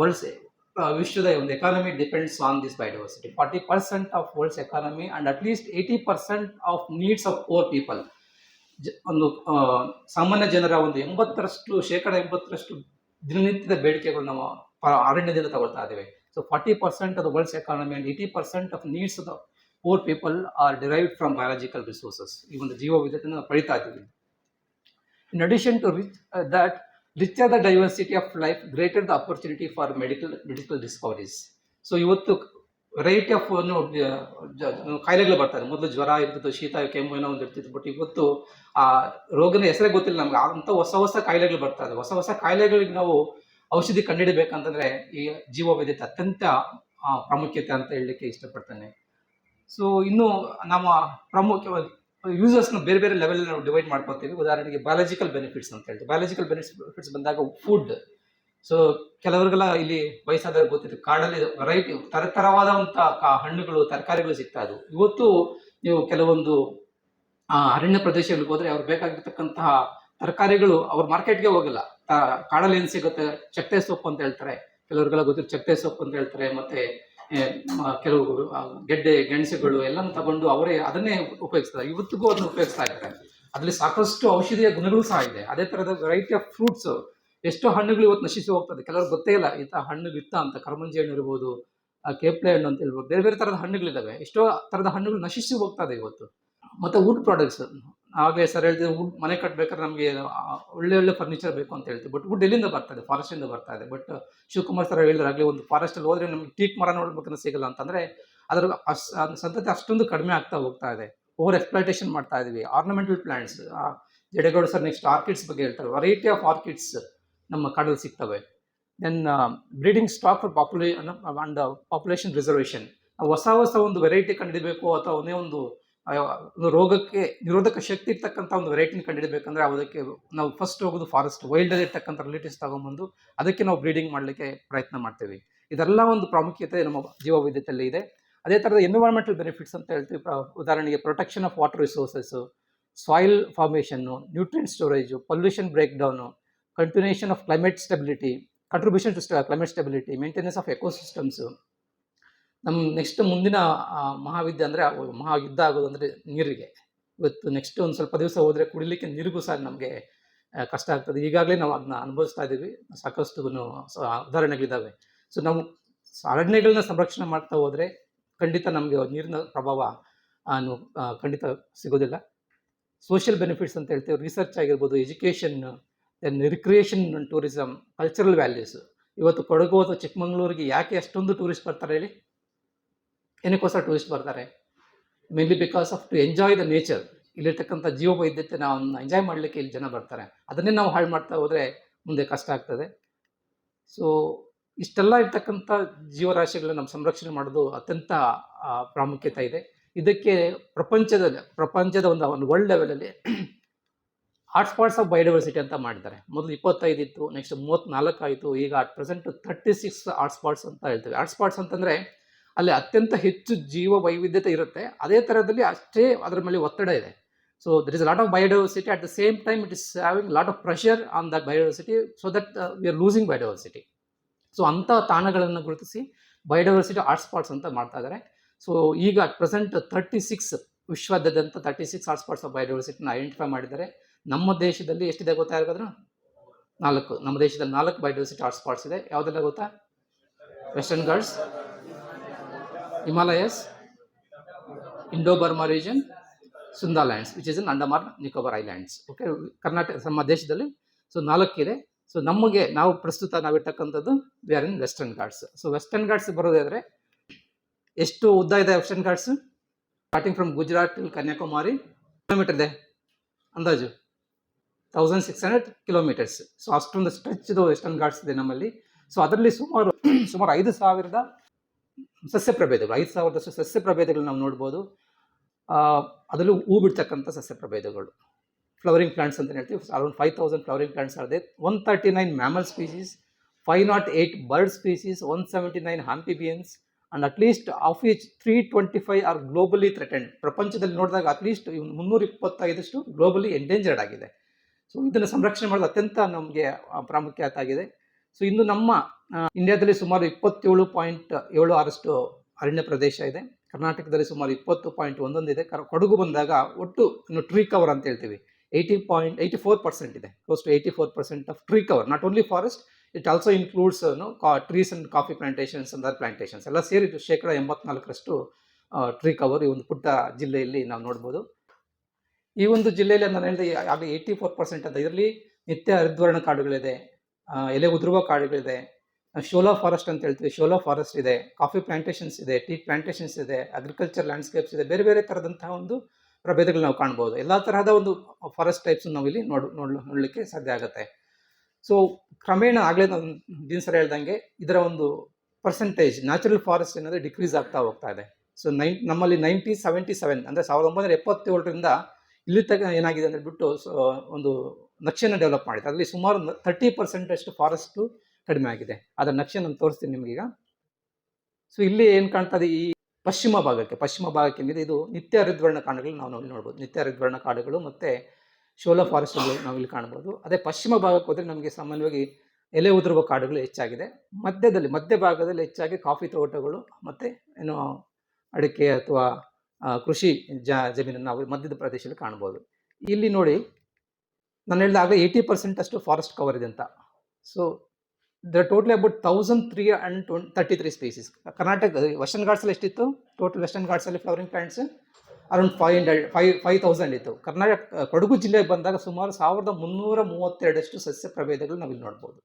ವರ್ಲ್ಡ್ಸ್ ವಿಶ್ವದ ಒಂದು economy depends on this biodiversity forty percent of world's economy and at least eighty percent of needs of poor people ಜ- ಒಂದು ಆ, ಸಾಮಾನ್ಯ ಜನರ ಒಂದು ಎಂಬತ್ತರಷ್ಟು ಶೇಕಡ ಎಂಬತ್ತರಷ್ಟು ದಿನನಿತ್ಯದ ಬೇಡಿಕೆಗಳು ನಾವು ಅರಣ್ಯದಿಂದ ತಗೊಳ್ತಾ ಇದ್ದೇವೆ so forty percent of world's economy and eighty percent of needs the poor people are derived from biological resources ಈ ಒಂದು ಜೀವ ವಿಧತೆಯನ್ನು ನಾವು ಪಡಿತಾ ಇದ್ದೀವಿ. In addition to rich that richer the diversity of life greater the opportunity for medical medical discoveries so ಇವತ್ತು variety of ಕಾಯಿಲೆಗಳು ಬರ್ತಾರೆ. ಮೊದಲು ಜ್ವರ ಇರ್ತಿತ್ತು, ಶೀತ, ಕೆಮ್ಮು ಏನೋ ಒಂದು ಇರ್ತಿತ್ತು. ಬಟ್ ಇವತ್ತು, ಆ, ರೋಗನ ಹೆಸರೇ ಗೊತ್ತಿಲ್ಲ ನಮ್ಗೆ. ಅಂತ ಹೊಸ ಹೊಸ ಕಾಯಿಲೆಗಳು ಬರ್ತಾ ಇದೆ. ಹೊಸ ಹೊಸ ಕಾಯಿಲೆಗಳಿಗೆ ನಾವು ಔಷಧಿ ಕಂಡುಹಿಡಬೇಕಂತಂದ್ರೆ ಈ ಜೀವ ವೈದ್ಯತೆ ಅತ್ಯಂತ ಪ್ರಾಮುಖ್ಯತೆ ಅಂತ ಹೇಳಲಿಕ್ಕೆ ಇಷ್ಟಪಡ್ತೇನೆ. ಸೊ ಇನ್ನು ನಮ್ಮ ಪ್ರಾಮುಖ್ಯ ಯೂಸರ್ಸ್ನ ಬೇರೆ ಬೇರೆ ಲೆವೆಲ್ ನಾವು ಡಿವೈಡ್ ಮಾಡ್ಕೊತೀವಿ. ಉದಾಹರಣೆಗೆ ಬಯಾಲಜಿಕಲ್ ಬೆನಿಫಿಟ್ಸ್ ಅಂತ ಹೇಳ್ತೀವಿ. ಬಯಾಲಜಿಕಲ್ ಬೆನಿಫಿಟ್ಸ್ ಬಂದಾಗ ಫುಡ್ ಸೊ ಕೆಲವರಿಗೆಲ್ಲ ಇಲ್ಲಿ ವಯಸ್ಸಾದ ಗೊತ್ತಿತ್ತು ಕಾಡಲ್ಲಿ ವೆರೈಟಿ ತರತರವಾದಂಥ ಹಣ್ಣುಗಳು, ತರಕಾರಿಗಳು ಸಿಗ್ತಾ ಇದ್ವು. ಇವತ್ತು ನೀವು ಕೆಲವೊಂದು ಅರಣ್ಯ ಪ್ರದೇಶಗಳಿಗೆ ಹೋದ್ರೆ ಅವ್ರು ಬೇಕಾಗಿರ್ತಕ್ಕಂತಹ ತರಕಾರಿಗಳು ಅವ್ರ ಮಾರ್ಕೆಟ್ಗೆ ಹೋಗಲ್ಲ. ಕಾಡಲ್ಲಿ ಏನು ಸಿಗುತ್ತೆ? ಚಕ್ಕೆ ಸೊಪ್ಪು ಅಂತ ಹೇಳ್ತಾರೆ. ಕೆಲವ್ರಿಗೆಲ್ಲ ಗೊತ್ತಿರೋ ಚಕ್ಕೆ ಸೊಪ್ಪು ಅಂತ ಹೇಳ್ತಾರೆ. ಮತ್ತೆ ಕೆಲವು ಗೆಡ್ಡೆ, ಗೆಣಸುಗಳು ಎಲ್ಲನೂ ತಗೊಂಡು ಅವರೇ ಅದನ್ನೇ ಉಪಯೋಗಿಸ್ತಾರೆ. ಇವತ್ತಿಗೂ ಅದನ್ನ ಉಪಯೋಗಿಸ್ತಾ ಇದ್ದಾರೆ. ಅದರಲ್ಲಿ ಸಾಕಷ್ಟು ಔಷಧೀಯ ಗುಣಗಳು ಸಹ ಇದೆ. ಅದೇ ಥರದ ವೆರೈಟಿ ಆಫ್ ಫ್ರೂಟ್ಸ್ ಎಷ್ಟೋ ಹಣ್ಣುಗಳು ಇವತ್ತು ನಶಿಸಿ ಹೋಗ್ತದೆ. ಕೆಲವ್ರಿಗೆ ಗೊತ್ತೇ ಇಲ್ಲ, ಇಂಥ ಹಣ್ಣು ಇತ್ತ ಅಂತ. ಕರ್ಮಂಜಿ ಹಣ್ಣು ಇರ್ಬೋದು ಕೇಪ್ಲೆ ಹಣ್ಣು ಅಂತ ಹೇಳ್ಬೋದು. ಬೇರೆ ಬೇರೆ ಥರದ ಹಣ್ಣುಗಳಿದ್ದಾವೆ. ಎಷ್ಟೋ ಥರದ ಹಣ್ಣುಗಳು ನಶಿಸಿ ಹೋಗ್ತದೆ ಇವತ್ತು. ಮತ್ತು ವುಡ್ ಪ್ರಾಡಕ್ಟ್ಸ್ ಆಗಲೇ ಸರ್ ಹೇಳ್ತಿದ್ರು ವುಡ್ ಮನೆ ಕಟ್ಟಬೇಕಾದ್ರೆ ನಮಗೆ ಒಳ್ಳೆ ಒಳ್ಳೆ ಫರ್ನಿಚರ್ ಬೇಕು ಅಂತ ಹೇಳ್ತೀವಿ ಬಟ್ ವುಡ್ ಎಲ್ಲಿಂದ ಬರ್ತಾ ಇದೆ? ಫಾರೆಸ್ಟಿಂದ ಬರ್ತಾ ಇದೆ. ಬಟ್ ಶಿವಕುಮಾರ್ ಸರ್ ಹೇಳಿದ್ರೆ ಆಗಲೇ ಒಂದು ಫಾರೆಸ್ಟಲ್ಲಿ ಹೋದರೆ ನಮಗೆ ಟೀಕ್ ಮರ ನೋಡ್ಬೇಕಂದ್ರೆ ಸಿಗಲ್ಲ. ಅಂತಂದ್ರೆ ಅದರ ಅಸ್ ಸಂತತಿ ಅಷ್ಟೊಂದು ಕಡಿಮೆ ಆಗ್ತಾ ಹೋಗ್ತಾ ಇದೆ. ಓವರ್ ಎಕ್ಸ್ಪ್ಲೈಟೇಷನ್ ಮಾಡ್ತಾ ಇದ್ದೀವಿ ornamental plants Jadegowda sir next orchids ಬಗ್ಗೆ ಹೇಳ್ತಾರೆ. ವೆರೈಟಿ ಆಫ್ ಆರ್ಕಿಡ್ಸ್ ನಮ್ಮ ಕಾಡಲ್ಲಿ ಸಿಗ್ತವೆ. Then breeding stock for ಪಾಪ್ಯುಲೇ and population reservation ಹೊಸ ಹೊಸ ಒಂದು ವೆರೈಟಿ ಕಂಡಿಡಬೇಕು ಅಥವಾ ಒಂದೇ ಒಂದು ರೋಗಕ್ಕೆ, ನಿರೋಧಕ ಶಕ್ತಿ ಇರ್ತಕ್ಕಂಥ ಒಂದು ವೆರೈಟಿನ ಕಂಡುಹಿಡಬೇಕಂದ್ರೆ ಅದಕ್ಕೆ, ನಾವು ಫಸ್ಟ್ ಹೋಗೋದು ಫಾರೆಸ್ಟ್ ವೈಲ್ಡಲ್ಲಿ ಇರ್ತಕ್ಕಂಥ ರಿಲೇಟಿವ್ಸ್ ತಗೊಂಬಂದು ಅದಕ್ಕೆ ನಾವು ಬ್ರೀಡಿಂಗ್ ಮಾಡಲಿಕ್ಕೆ ಪ್ರಯತ್ನ ಮಾಡ್ತೀವಿ. ಇದೆಲ್ಲ ಒಂದು ಪ್ರಾಮುಖ್ಯತೆ ನಮ್ಮ ಜೀವ ವೈದ್ಯತೆಯಲ್ಲಿ ಇದೆ. ಅದೇ ಥರದ ಎನ್ವಿರಾನ್ಮೆಂಟಲ್ ಬೆನಿಫಿಟ್ಸ್ ಅಂತ ಹೇಳ್ತೀವಿ. ಉದಾಹರಣೆಗೆ protection of water resources soil formation nutrient storage pollution break down continuation of climate stability contribution to climate stability maintenance of ecosystems ನಮ್ಮ ನೆಕ್ಸ್ಟ್ ಮುಂದಿನ ಮಹಾವಿದ್ಯ ಅಂದರೆ ಮಹಾಯುದ್ಧ ಆಗೋದು ಅಂದರೆ ನೀರಿಗೆ. ಇವತ್ತು ನೆಕ್ಸ್ಟ್ ಒಂದು ಸ್ವಲ್ಪ ದಿವಸ ಹೋದರೆ ಕುಡಿಲಿಕ್ಕೆ ನೀರಿಗೂ ಸಹ ನಮಗೆ ಕಷ್ಟ ಆಗ್ತದೆ. ಈಗಾಗಲೇ ನಾವು ಅದನ್ನ ಅನುಭವಿಸ್ತಾ ಇದ್ದೀವಿ ಸಾಕಷ್ಟು ಉದಾಹರಣೆಗಳಿದ್ದಾವೆ ಸೊ ನಾವು ಅರಣ್ಯಗಳನ್ನ ಸಂರಕ್ಷಣೆ ಮಾಡ್ತಾ ಹೋದರೆ ಖಂಡಿತ ನಮಗೆ ನೀರಿನ ಪ್ರಭಾವ ಖಂಡಿತ ಸಿಗೋದಿಲ್ಲ. ಸೋಷಿಯಲ್ ಬೆನಿಫಿಟ್ಸ್ ಅಂತ ಹೇಳ್ತೇವೆ. ರಿಸರ್ಚ್ ಆಗಿರ್ಬೋದು education then recreation tourism cultural values ಇವತ್ತು ಕೊಡಗು ಅಥವಾ ಚಿಕ್ಕಮಂಗ್ಳೂರಿಗೆ ಯಾಕೆ ಅಷ್ಟೊಂದು ಟೂರಿಸ್ಟ್ ಬರ್ತಾರೆ ಹೇಳಿ? ಏನಕ್ಕೋಸ್ಕರ ಟೂರಿಸ್ಟ್ ಬರ್ತಾರೆ? Mainly because of to enjoy the nature ಇಲ್ಲಿರ್ತಕ್ಕಂಥ ಜೀವ ವೈದ್ಯತೆ ನಾವು ಎಂಜಾಯ್ ಮಾಡಲಿಕ್ಕೆ ಇಲ್ಲಿ ಜನ ಬರ್ತಾರೆ. ಅದನ್ನೇ ನಾವು ಹಾಳು ಮಾಡ್ತಾ ಹೋದರೆ ಮುಂದೆ ಕಷ್ಟ ಆಗ್ತದೆ. ಸೊ ಇಷ್ಟೆಲ್ಲ ಇರ್ತಕ್ಕಂಥ ಜೀವರಾಶಿಗಳನ್ನ ನಮ್ಮ ಸಂರಕ್ಷಣೆ ಮಾಡೋದು ಅತ್ಯಂತ ಪ್ರಾಮುಖ್ಯತೆ ಇದೆ. ಇದಕ್ಕೆ ಪ್ರಪಂಚದ ಪ್ರಪಂಚದ ಒಂದು ಒಂದು ವರ್ಲ್ಡ್ ಲೆವೆಲಲ್ಲಿ ಹಾಟ್ಸ್ಪಾಟ್ಸ್ ಆಫ್ ಬಯೋಡೈವರ್ಸಿಟಿ ಅಂತ ಮಾಡಿದ್ದಾರೆ. ಮೊದಲು ಇಪ್ಪತ್ತೈದು ಇತ್ತು ನೆಕ್ಸ್ಟ್ ಮೂವತ್ತ್ನಾಲ್ಕು ಆಯಿತು, ಈಗ at present thirty six hotspots ಅಂತ ಹೇಳ್ತೀವಿ. ಹಾಟ್ಸ್ಪಾಟ್ಸ್ ಅಂತಂದರೆ ಅಲ್ಲಿ ಅತ್ಯಂತ ಹೆಚ್ಚು ಜೀವ ವೈವಿಧ್ಯತೆ ಇರುತ್ತೆ. ಅದೇ ಥರದಲ್ಲಿ ಅಷ್ಟೇ ಅದರ ಮೇಲೆ ಒತ್ತಡ ಇದೆ. So there is lot of biodiversity at the same time it is having lot of pressure on that biodiversity so that we are losing biodiversity so ಅಂಥ ತಾಣಗಳನ್ನು ಗುರುತಿಸಿ ಬಯೋಡೈವರ್ಸಿಟಿ ಹಾಟ್ಸ್ಪಾಟ್ಸ್ ಅಂತ ಮಾಡ್ತಾ ಇದ್ದಾರೆ. ಸೊ ಈಗ ಅಟ್ ಪ್ರೆಸೆಂಟ್ ತರ್ಟಿ ಸಿಕ್ಸ್ ವಿಶ್ವದಾದ್ಯಂತ thirty six hotspots of ಬಯೋಡೈವರ್ಸಿಟಿನ identify ಮಾಡಿದ್ದಾರೆ. ನಮ್ಮ ದೇಶದಲ್ಲಿ ಎಷ್ಟಿದೆ ಗೊತ್ತಾ ಯಾರಿಗಾದ್ರು? ನಾಲ್ಕು. ನಮ್ಮ ದೇಶದಲ್ಲಿ ನಾಲ್ಕು ಬಯೋಡೈವರ್ಸಿಟಿ ಹಾಟ್ಸ್ಪಾಟ್ಸ್ ಇದೆ. ಯಾವುದೆಲ್ಲ ಗೊತ್ತಾ? Western Ghats Himalayas Indo Burma region Sundalands which is in Andaman Nicobar islands okay Karnataka ನಮ್ಮ ದೇಶದಲ್ಲಿ ಸೊ ನಾಲ್ಕಿದೆ. ಸೊ ನಮಗೆ ನಾವು ಪ್ರಸ್ತುತ ನಾವಿರ್ತಕ್ಕಂಥದ್ದು we are in Western Ghats so Western Ghats ಬರೋದಾದ್ರೆ, ಎಷ್ಟು ಉದ್ದ ಇದೆ Western Ghats starting from Gujarat till Kanyakumari kilometer ಇದೆ, ಅಂದಾಜು. Thousand six hundred kilometers so ಅಷ್ಟೊಂದು ಸ್ಟ್ರೆಚ್ದು ವೆಸ್ಟರ್ನ್ ಘಾಟ್ಸ್ ಇದೆ ನಮ್ಮಲ್ಲಿ. ಸೊ ಅದರಲ್ಲಿ ಸುಮಾರು ಸುಮಾರು ಐದು ಸಾವಿರದ ಸಸ್ಯ ಪ್ರಭೇದಗಳು ಐದು ಸಾವಿರದಷ್ಟು ಸಸ್ಯ ಪ್ರಭೇದಗಳು ನಾವು ನೋಡ್ಬೋದು. ಅದರಲ್ಲೂ ಹೂ ಬಿಡ್ತಕ್ಕಂಥ ಸಸ್ಯ ಪ್ರಭೇದಗಳು ಫ್ಲವರಿಂಗ್ ಪ್ಲಾಂಟ್ಸ್ ಅಂತ ಹೇಳ್ತೀವಿ. Around five thousand flowering plants are one thirty nine mammal species five nought eight bird species one seventy nine amphibians and at least of each three twenty five are globally threatened ಪ್ರಪಂಚದಲ್ಲಿ ನೋಡಿದಾಗ at least ಮುನ್ನೂರ ಇಪ್ಪತ್ತೈದಷ್ಟು globally endangered ಆಗಿದೆ. So ಇದನ್ನು ಸಂರಕ್ಷಣೆ ಮಾಡೋದು ಅತ್ಯಂತ ನಮಗೆ ಪ್ರಾಮುಖ್ಯತೆ ಆಗಿದೆ. ಸೊ ಇಂದು ನಮ್ಮ ಇಂಡಿಯಾದಲ್ಲಿ ಸುಮಾರು ಇಪ್ಪತ್ತೇಳು ಪಾಯಿಂಟ್ ಏಳು ಆರಷ್ಟು ಅರಣ್ಯ ಪ್ರದೇಶ ಇದೆ. ಕರ್ನಾಟಕದಲ್ಲಿ ಸುಮಾರು ಇಪ್ಪತ್ತು ಪಾಯಿಂಟ್ ಒಂದೊಂದು ಇದೆ. ಕೊಡಗು ಬಂದಾಗ ಒಟ್ಟು ಇನ್ನು ಟ್ರೀ ಕವರ್ ಅಂತ ಹೇಳ್ತೀವಿ. Eighty point, eighty four percent ಇದೆ. Close to eighty four percent of tree cover not only forest it also includes trees and coffee plantations other plantations ಎಲ್ಲ ಸೇರಿದ್ದು ಶೇಕಡ ಎಂಬತ್ನಾಲ್ಕರಷ್ಟು ಟ್ರೀ ಕವರ್ ಈ ಒಂದು ಪುಟ್ಟ ಜಿಲ್ಲೆಯಲ್ಲಿ ನಾವು ನೋಡ್ಬೋದು. ಈ ಒಂದು ಜಿಲ್ಲೆಯಲ್ಲಿ ನಾನು ಹೇಳಿದೆ ಆಗಲೇ ಏಯ್ಟಿ ಫೋರ್ ಪರ್ಸೆಂಟ್ ಅಂತ. ಇದರಲ್ಲಿ ನಿತ್ಯ ಹರಿದ್ವರ್ಣ ಕಾಡುಗಳಿದೆ. ಎಲೆ ಉದುರುವ ಕಾಡುಗಳಿದೆ. ಶೋಲಾ ಫಾರೆಸ್ಟ್ ಅಂತ ಹೇಳ್ತೀವಿ. ಶೋಲಾ ಫಾರೆಸ್ಟ್ ಇದೆ. ಕಾಫಿ ಪ್ಲಾಂಟೇಶನ್ಸ್ ಇದೆ. ಟೀ ಪ್ಲಾಂಟೇಶನ್ಸ್ ಇದೆ. ಅಗ್ರಿಕಲ್ಚರ್ ಲ್ಯಾಂಡ್ಸ್ಕೇಪ್ಸ್ ಇದೆ. ಬೇರೆ ಬೇರೆ ಥರದಂತಹ ಒಂದು ಪ್ರಭೇದಗಳು ನಾವು ಕಾಣ್ಬೋದು. ಎಲ್ಲ ತರಹದ ಒಂದು ಫಾರೆಸ್ಟ್ ಟೈಪ್ಸ್ ನಾವು ಇಲ್ಲಿ ನೋಡ್ ನೋಡ್ ನೋಡಲಿಕ್ಕೆ ಸಾಧ್ಯ ಆಗುತ್ತೆ. ಸೊ, ಕ್ರಮೇಣ ಆಗಲೇ ನಾನು ದಿನ ಸರಿ ಹೇಳ್ದಂಗೆ ಇದರ ಒಂದು ಪರ್ಸೆಂಟೇಜ್ ನ್ಯಾಚುರಲ್ ಫಾರೆಸ್ಟ್ ಅನ್ನೋದು ಡಿಕ್ರೀಸ್ ಆಗ್ತಾ ಹೋಗ್ತಾ ಇದೆ. ಸೊ ನೈನ್ ನಮ್ಮಲ್ಲಿ ನೈನ್ಟೀನ್ ಸೆವೆಂಟಿ ಸೆವೆನ್ ಅಂದರೆ ಸಾವಿರದ ಒಂಬೈನೂರ ಎಪ್ಪತ್ತೇಳರಿಂದ ಇಲ್ಲಿ ತಗ ಏನಾಗಿದೆ ಅಂತ ಬಿಟ್ಟು ಒಂದು ನಕ್ಷೆನ ಡೆವಲಪ್ ಮಾಡಿದೆ. ಅದರಲ್ಲಿ ಸುಮಾರು ತರ್ಟಿ ಪರ್ಸೆಂಟ್ ಅಷ್ಟು ಫಾರೆಸ್ಟು ಕಡಿಮೆ ಆಗಿದೆ. ಅದರ ನಕ್ಷೆ ನಾನು ತೋರಿಸ್ತೀನಿ ನಿಮಗೀಗ. ಸೊ ಇಲ್ಲಿ ಏನು ಕಾಣ್ತದೆ ಈ ಪಶ್ಚಿಮ ಭಾಗಕ್ಕೆ ಪಶ್ಚಿಮ ಭಾಗಕ್ಕೆ ಏನಿದೆ? ಇದು ನಿತ್ಯ ಹರಿದ್ವರ್ಣ ಕಾಡುಗಳು ನಾವು ಇಲ್ಲಿ ನೋಡ್ಬೋದು. ನಿತ್ಯ ಹರಿದ್ವರ್ಣ ಕಾಡುಗಳು ಮತ್ತು ಶೋಲಾ ಫಾರೆಸ್ಟ್ಗಳು ನಾವು ಇಲ್ಲಿ ಕಾಣ್ಬೋದು. ಅದೇ ಪಶ್ಚಿಮ ಭಾಗಕ್ಕೆ ಹೋದರೆ ನಮಗೆ ಸಾಮಾನ್ಯವಾಗಿ ಎಲೆ ಉದುರುವ ಕಾಡುಗಳು ಹೆಚ್ಚಾಗಿದೆ. ಮಧ್ಯದಲ್ಲಿ, ಮಧ್ಯ ಭಾಗದಲ್ಲಿ ಹೆಚ್ಚಾಗಿ ಕಾಫಿ ತೋಟಗಳು ಮತ್ತು ಏನು ಅಡಿಕೆ ಅಥವಾ ಕೃಷಿ ಜ, ಜಮೀನನ್ನು ನಾವು ಮಧ್ಯದ ಪ್ರದೇಶದಲ್ಲಿ ಕಾಣ್ಬೋದು. ಇಲ್ಲಿ ನೋಡಿ ನಾನು ಹೇಳಿದಾಗ ಏಯ್ಟಿ ಪರ್ಸೆಂಟ್ ಅಷ್ಟು ಫಾರೆಸ್ಟ್ ಕವರ್ ಇದೆ ಅಂತ. So the totally about thousand three and twenty thirty three species Karnataka western ಘಾಟ್ಸಲ್ಲಿ ಎಷ್ಟಿತ್ತು total western ಘಾಟ್ಸಲ್ಲಿ flowering plants around five hundred five five thousand ಇತ್ತು. ಕರ್ನಾಟಕ, ಕೊಡಗು ಜಿಲ್ಲೆಗೆ ಬಂದಾಗ ಸುಮಾರು ಸಾವಿರದ ಮುನ್ನೂರ ಮೂವತ್ತೆರಡಷ್ಟು ಸಸ್ಯ ಪ್ರಭೇದಗಳು ನಾವಿಲ್ಲಿ ನೋಡ್ಬೋದು.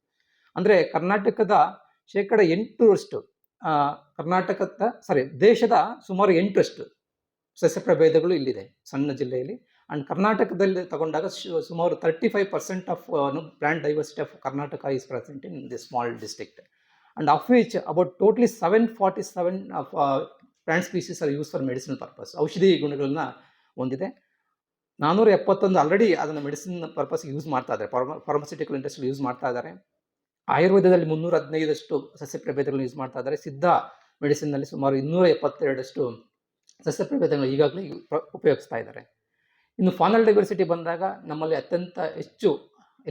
ಅಂದರೆ ಕರ್ನಾಟಕದ ಶೇಕಡ ಎಂಟರಷ್ಟು ಕರ್ನಾಟಕದ ಸಾರಿ ದೇಶದ ಸುಮಾರು ಎಂಟರಷ್ಟು ಸಸ್ಯ ಪ್ರಭೇದಗಳು ಇಲ್ಲಿದೆ, ಸಣ್ಣ ಜಿಲ್ಲೆಯಲ್ಲಿ. ಆ್ಯಂಡ್ ಕರ್ನಾಟಕದಲ್ಲಿ ತಗೊಂಡಾಗ ಸುಮಾರು thirty five percent of plant diversity of Karnataka is present in the small district and of which about totally seven forty seven of plant species are use for medicinal purpose ಔಷಧಿ ಗುಣಗಳನ್ನ ಹೊಂದಿದೆ. ನಾನ್ನೂರ ಎಪ್ಪತ್ತೊಂದು already ಅದನ್ನು medicine purpose use ಮಾಡ್ತಾ ಇದ್ದಾರೆ. Pharmaceutical industry use ಮಾಡ್ತಾ ಇದ್ದಾರೆ. ಆಯುರ್ವೇದದಲ್ಲಿ ಮುನ್ನೂರ ಹದಿನೈದಷ್ಟು ಸಸ್ಯ ಪ್ರಭೇದಗಳನ್ನು ಯೂಸ್ ಮಾಡ್ತಾ ಇದ್ದಾರೆ. ಸಿದ್ಧ ಮೆಡಿಸಿನ್ನಲ್ಲಿ ಸುಮಾರು ಇನ್ನೂರ ಎಪ್ಪತ್ತೆರಡಷ್ಟು ಸಸ್ಯ ಪ್ರಭೇದಗಳನ್ನು ಈಗಾಗಲೇ ಉಪಯೋಗಿಸ್ತಾ ಇದ್ದಾರೆ. ಇನ್ನು ಫಾನಲ್ ಡೈವರ್ಸಿಟಿ ಬಂದಾಗ ನಮ್ಮಲ್ಲಿ ಅತ್ಯಂತ ಹೆಚ್ಚು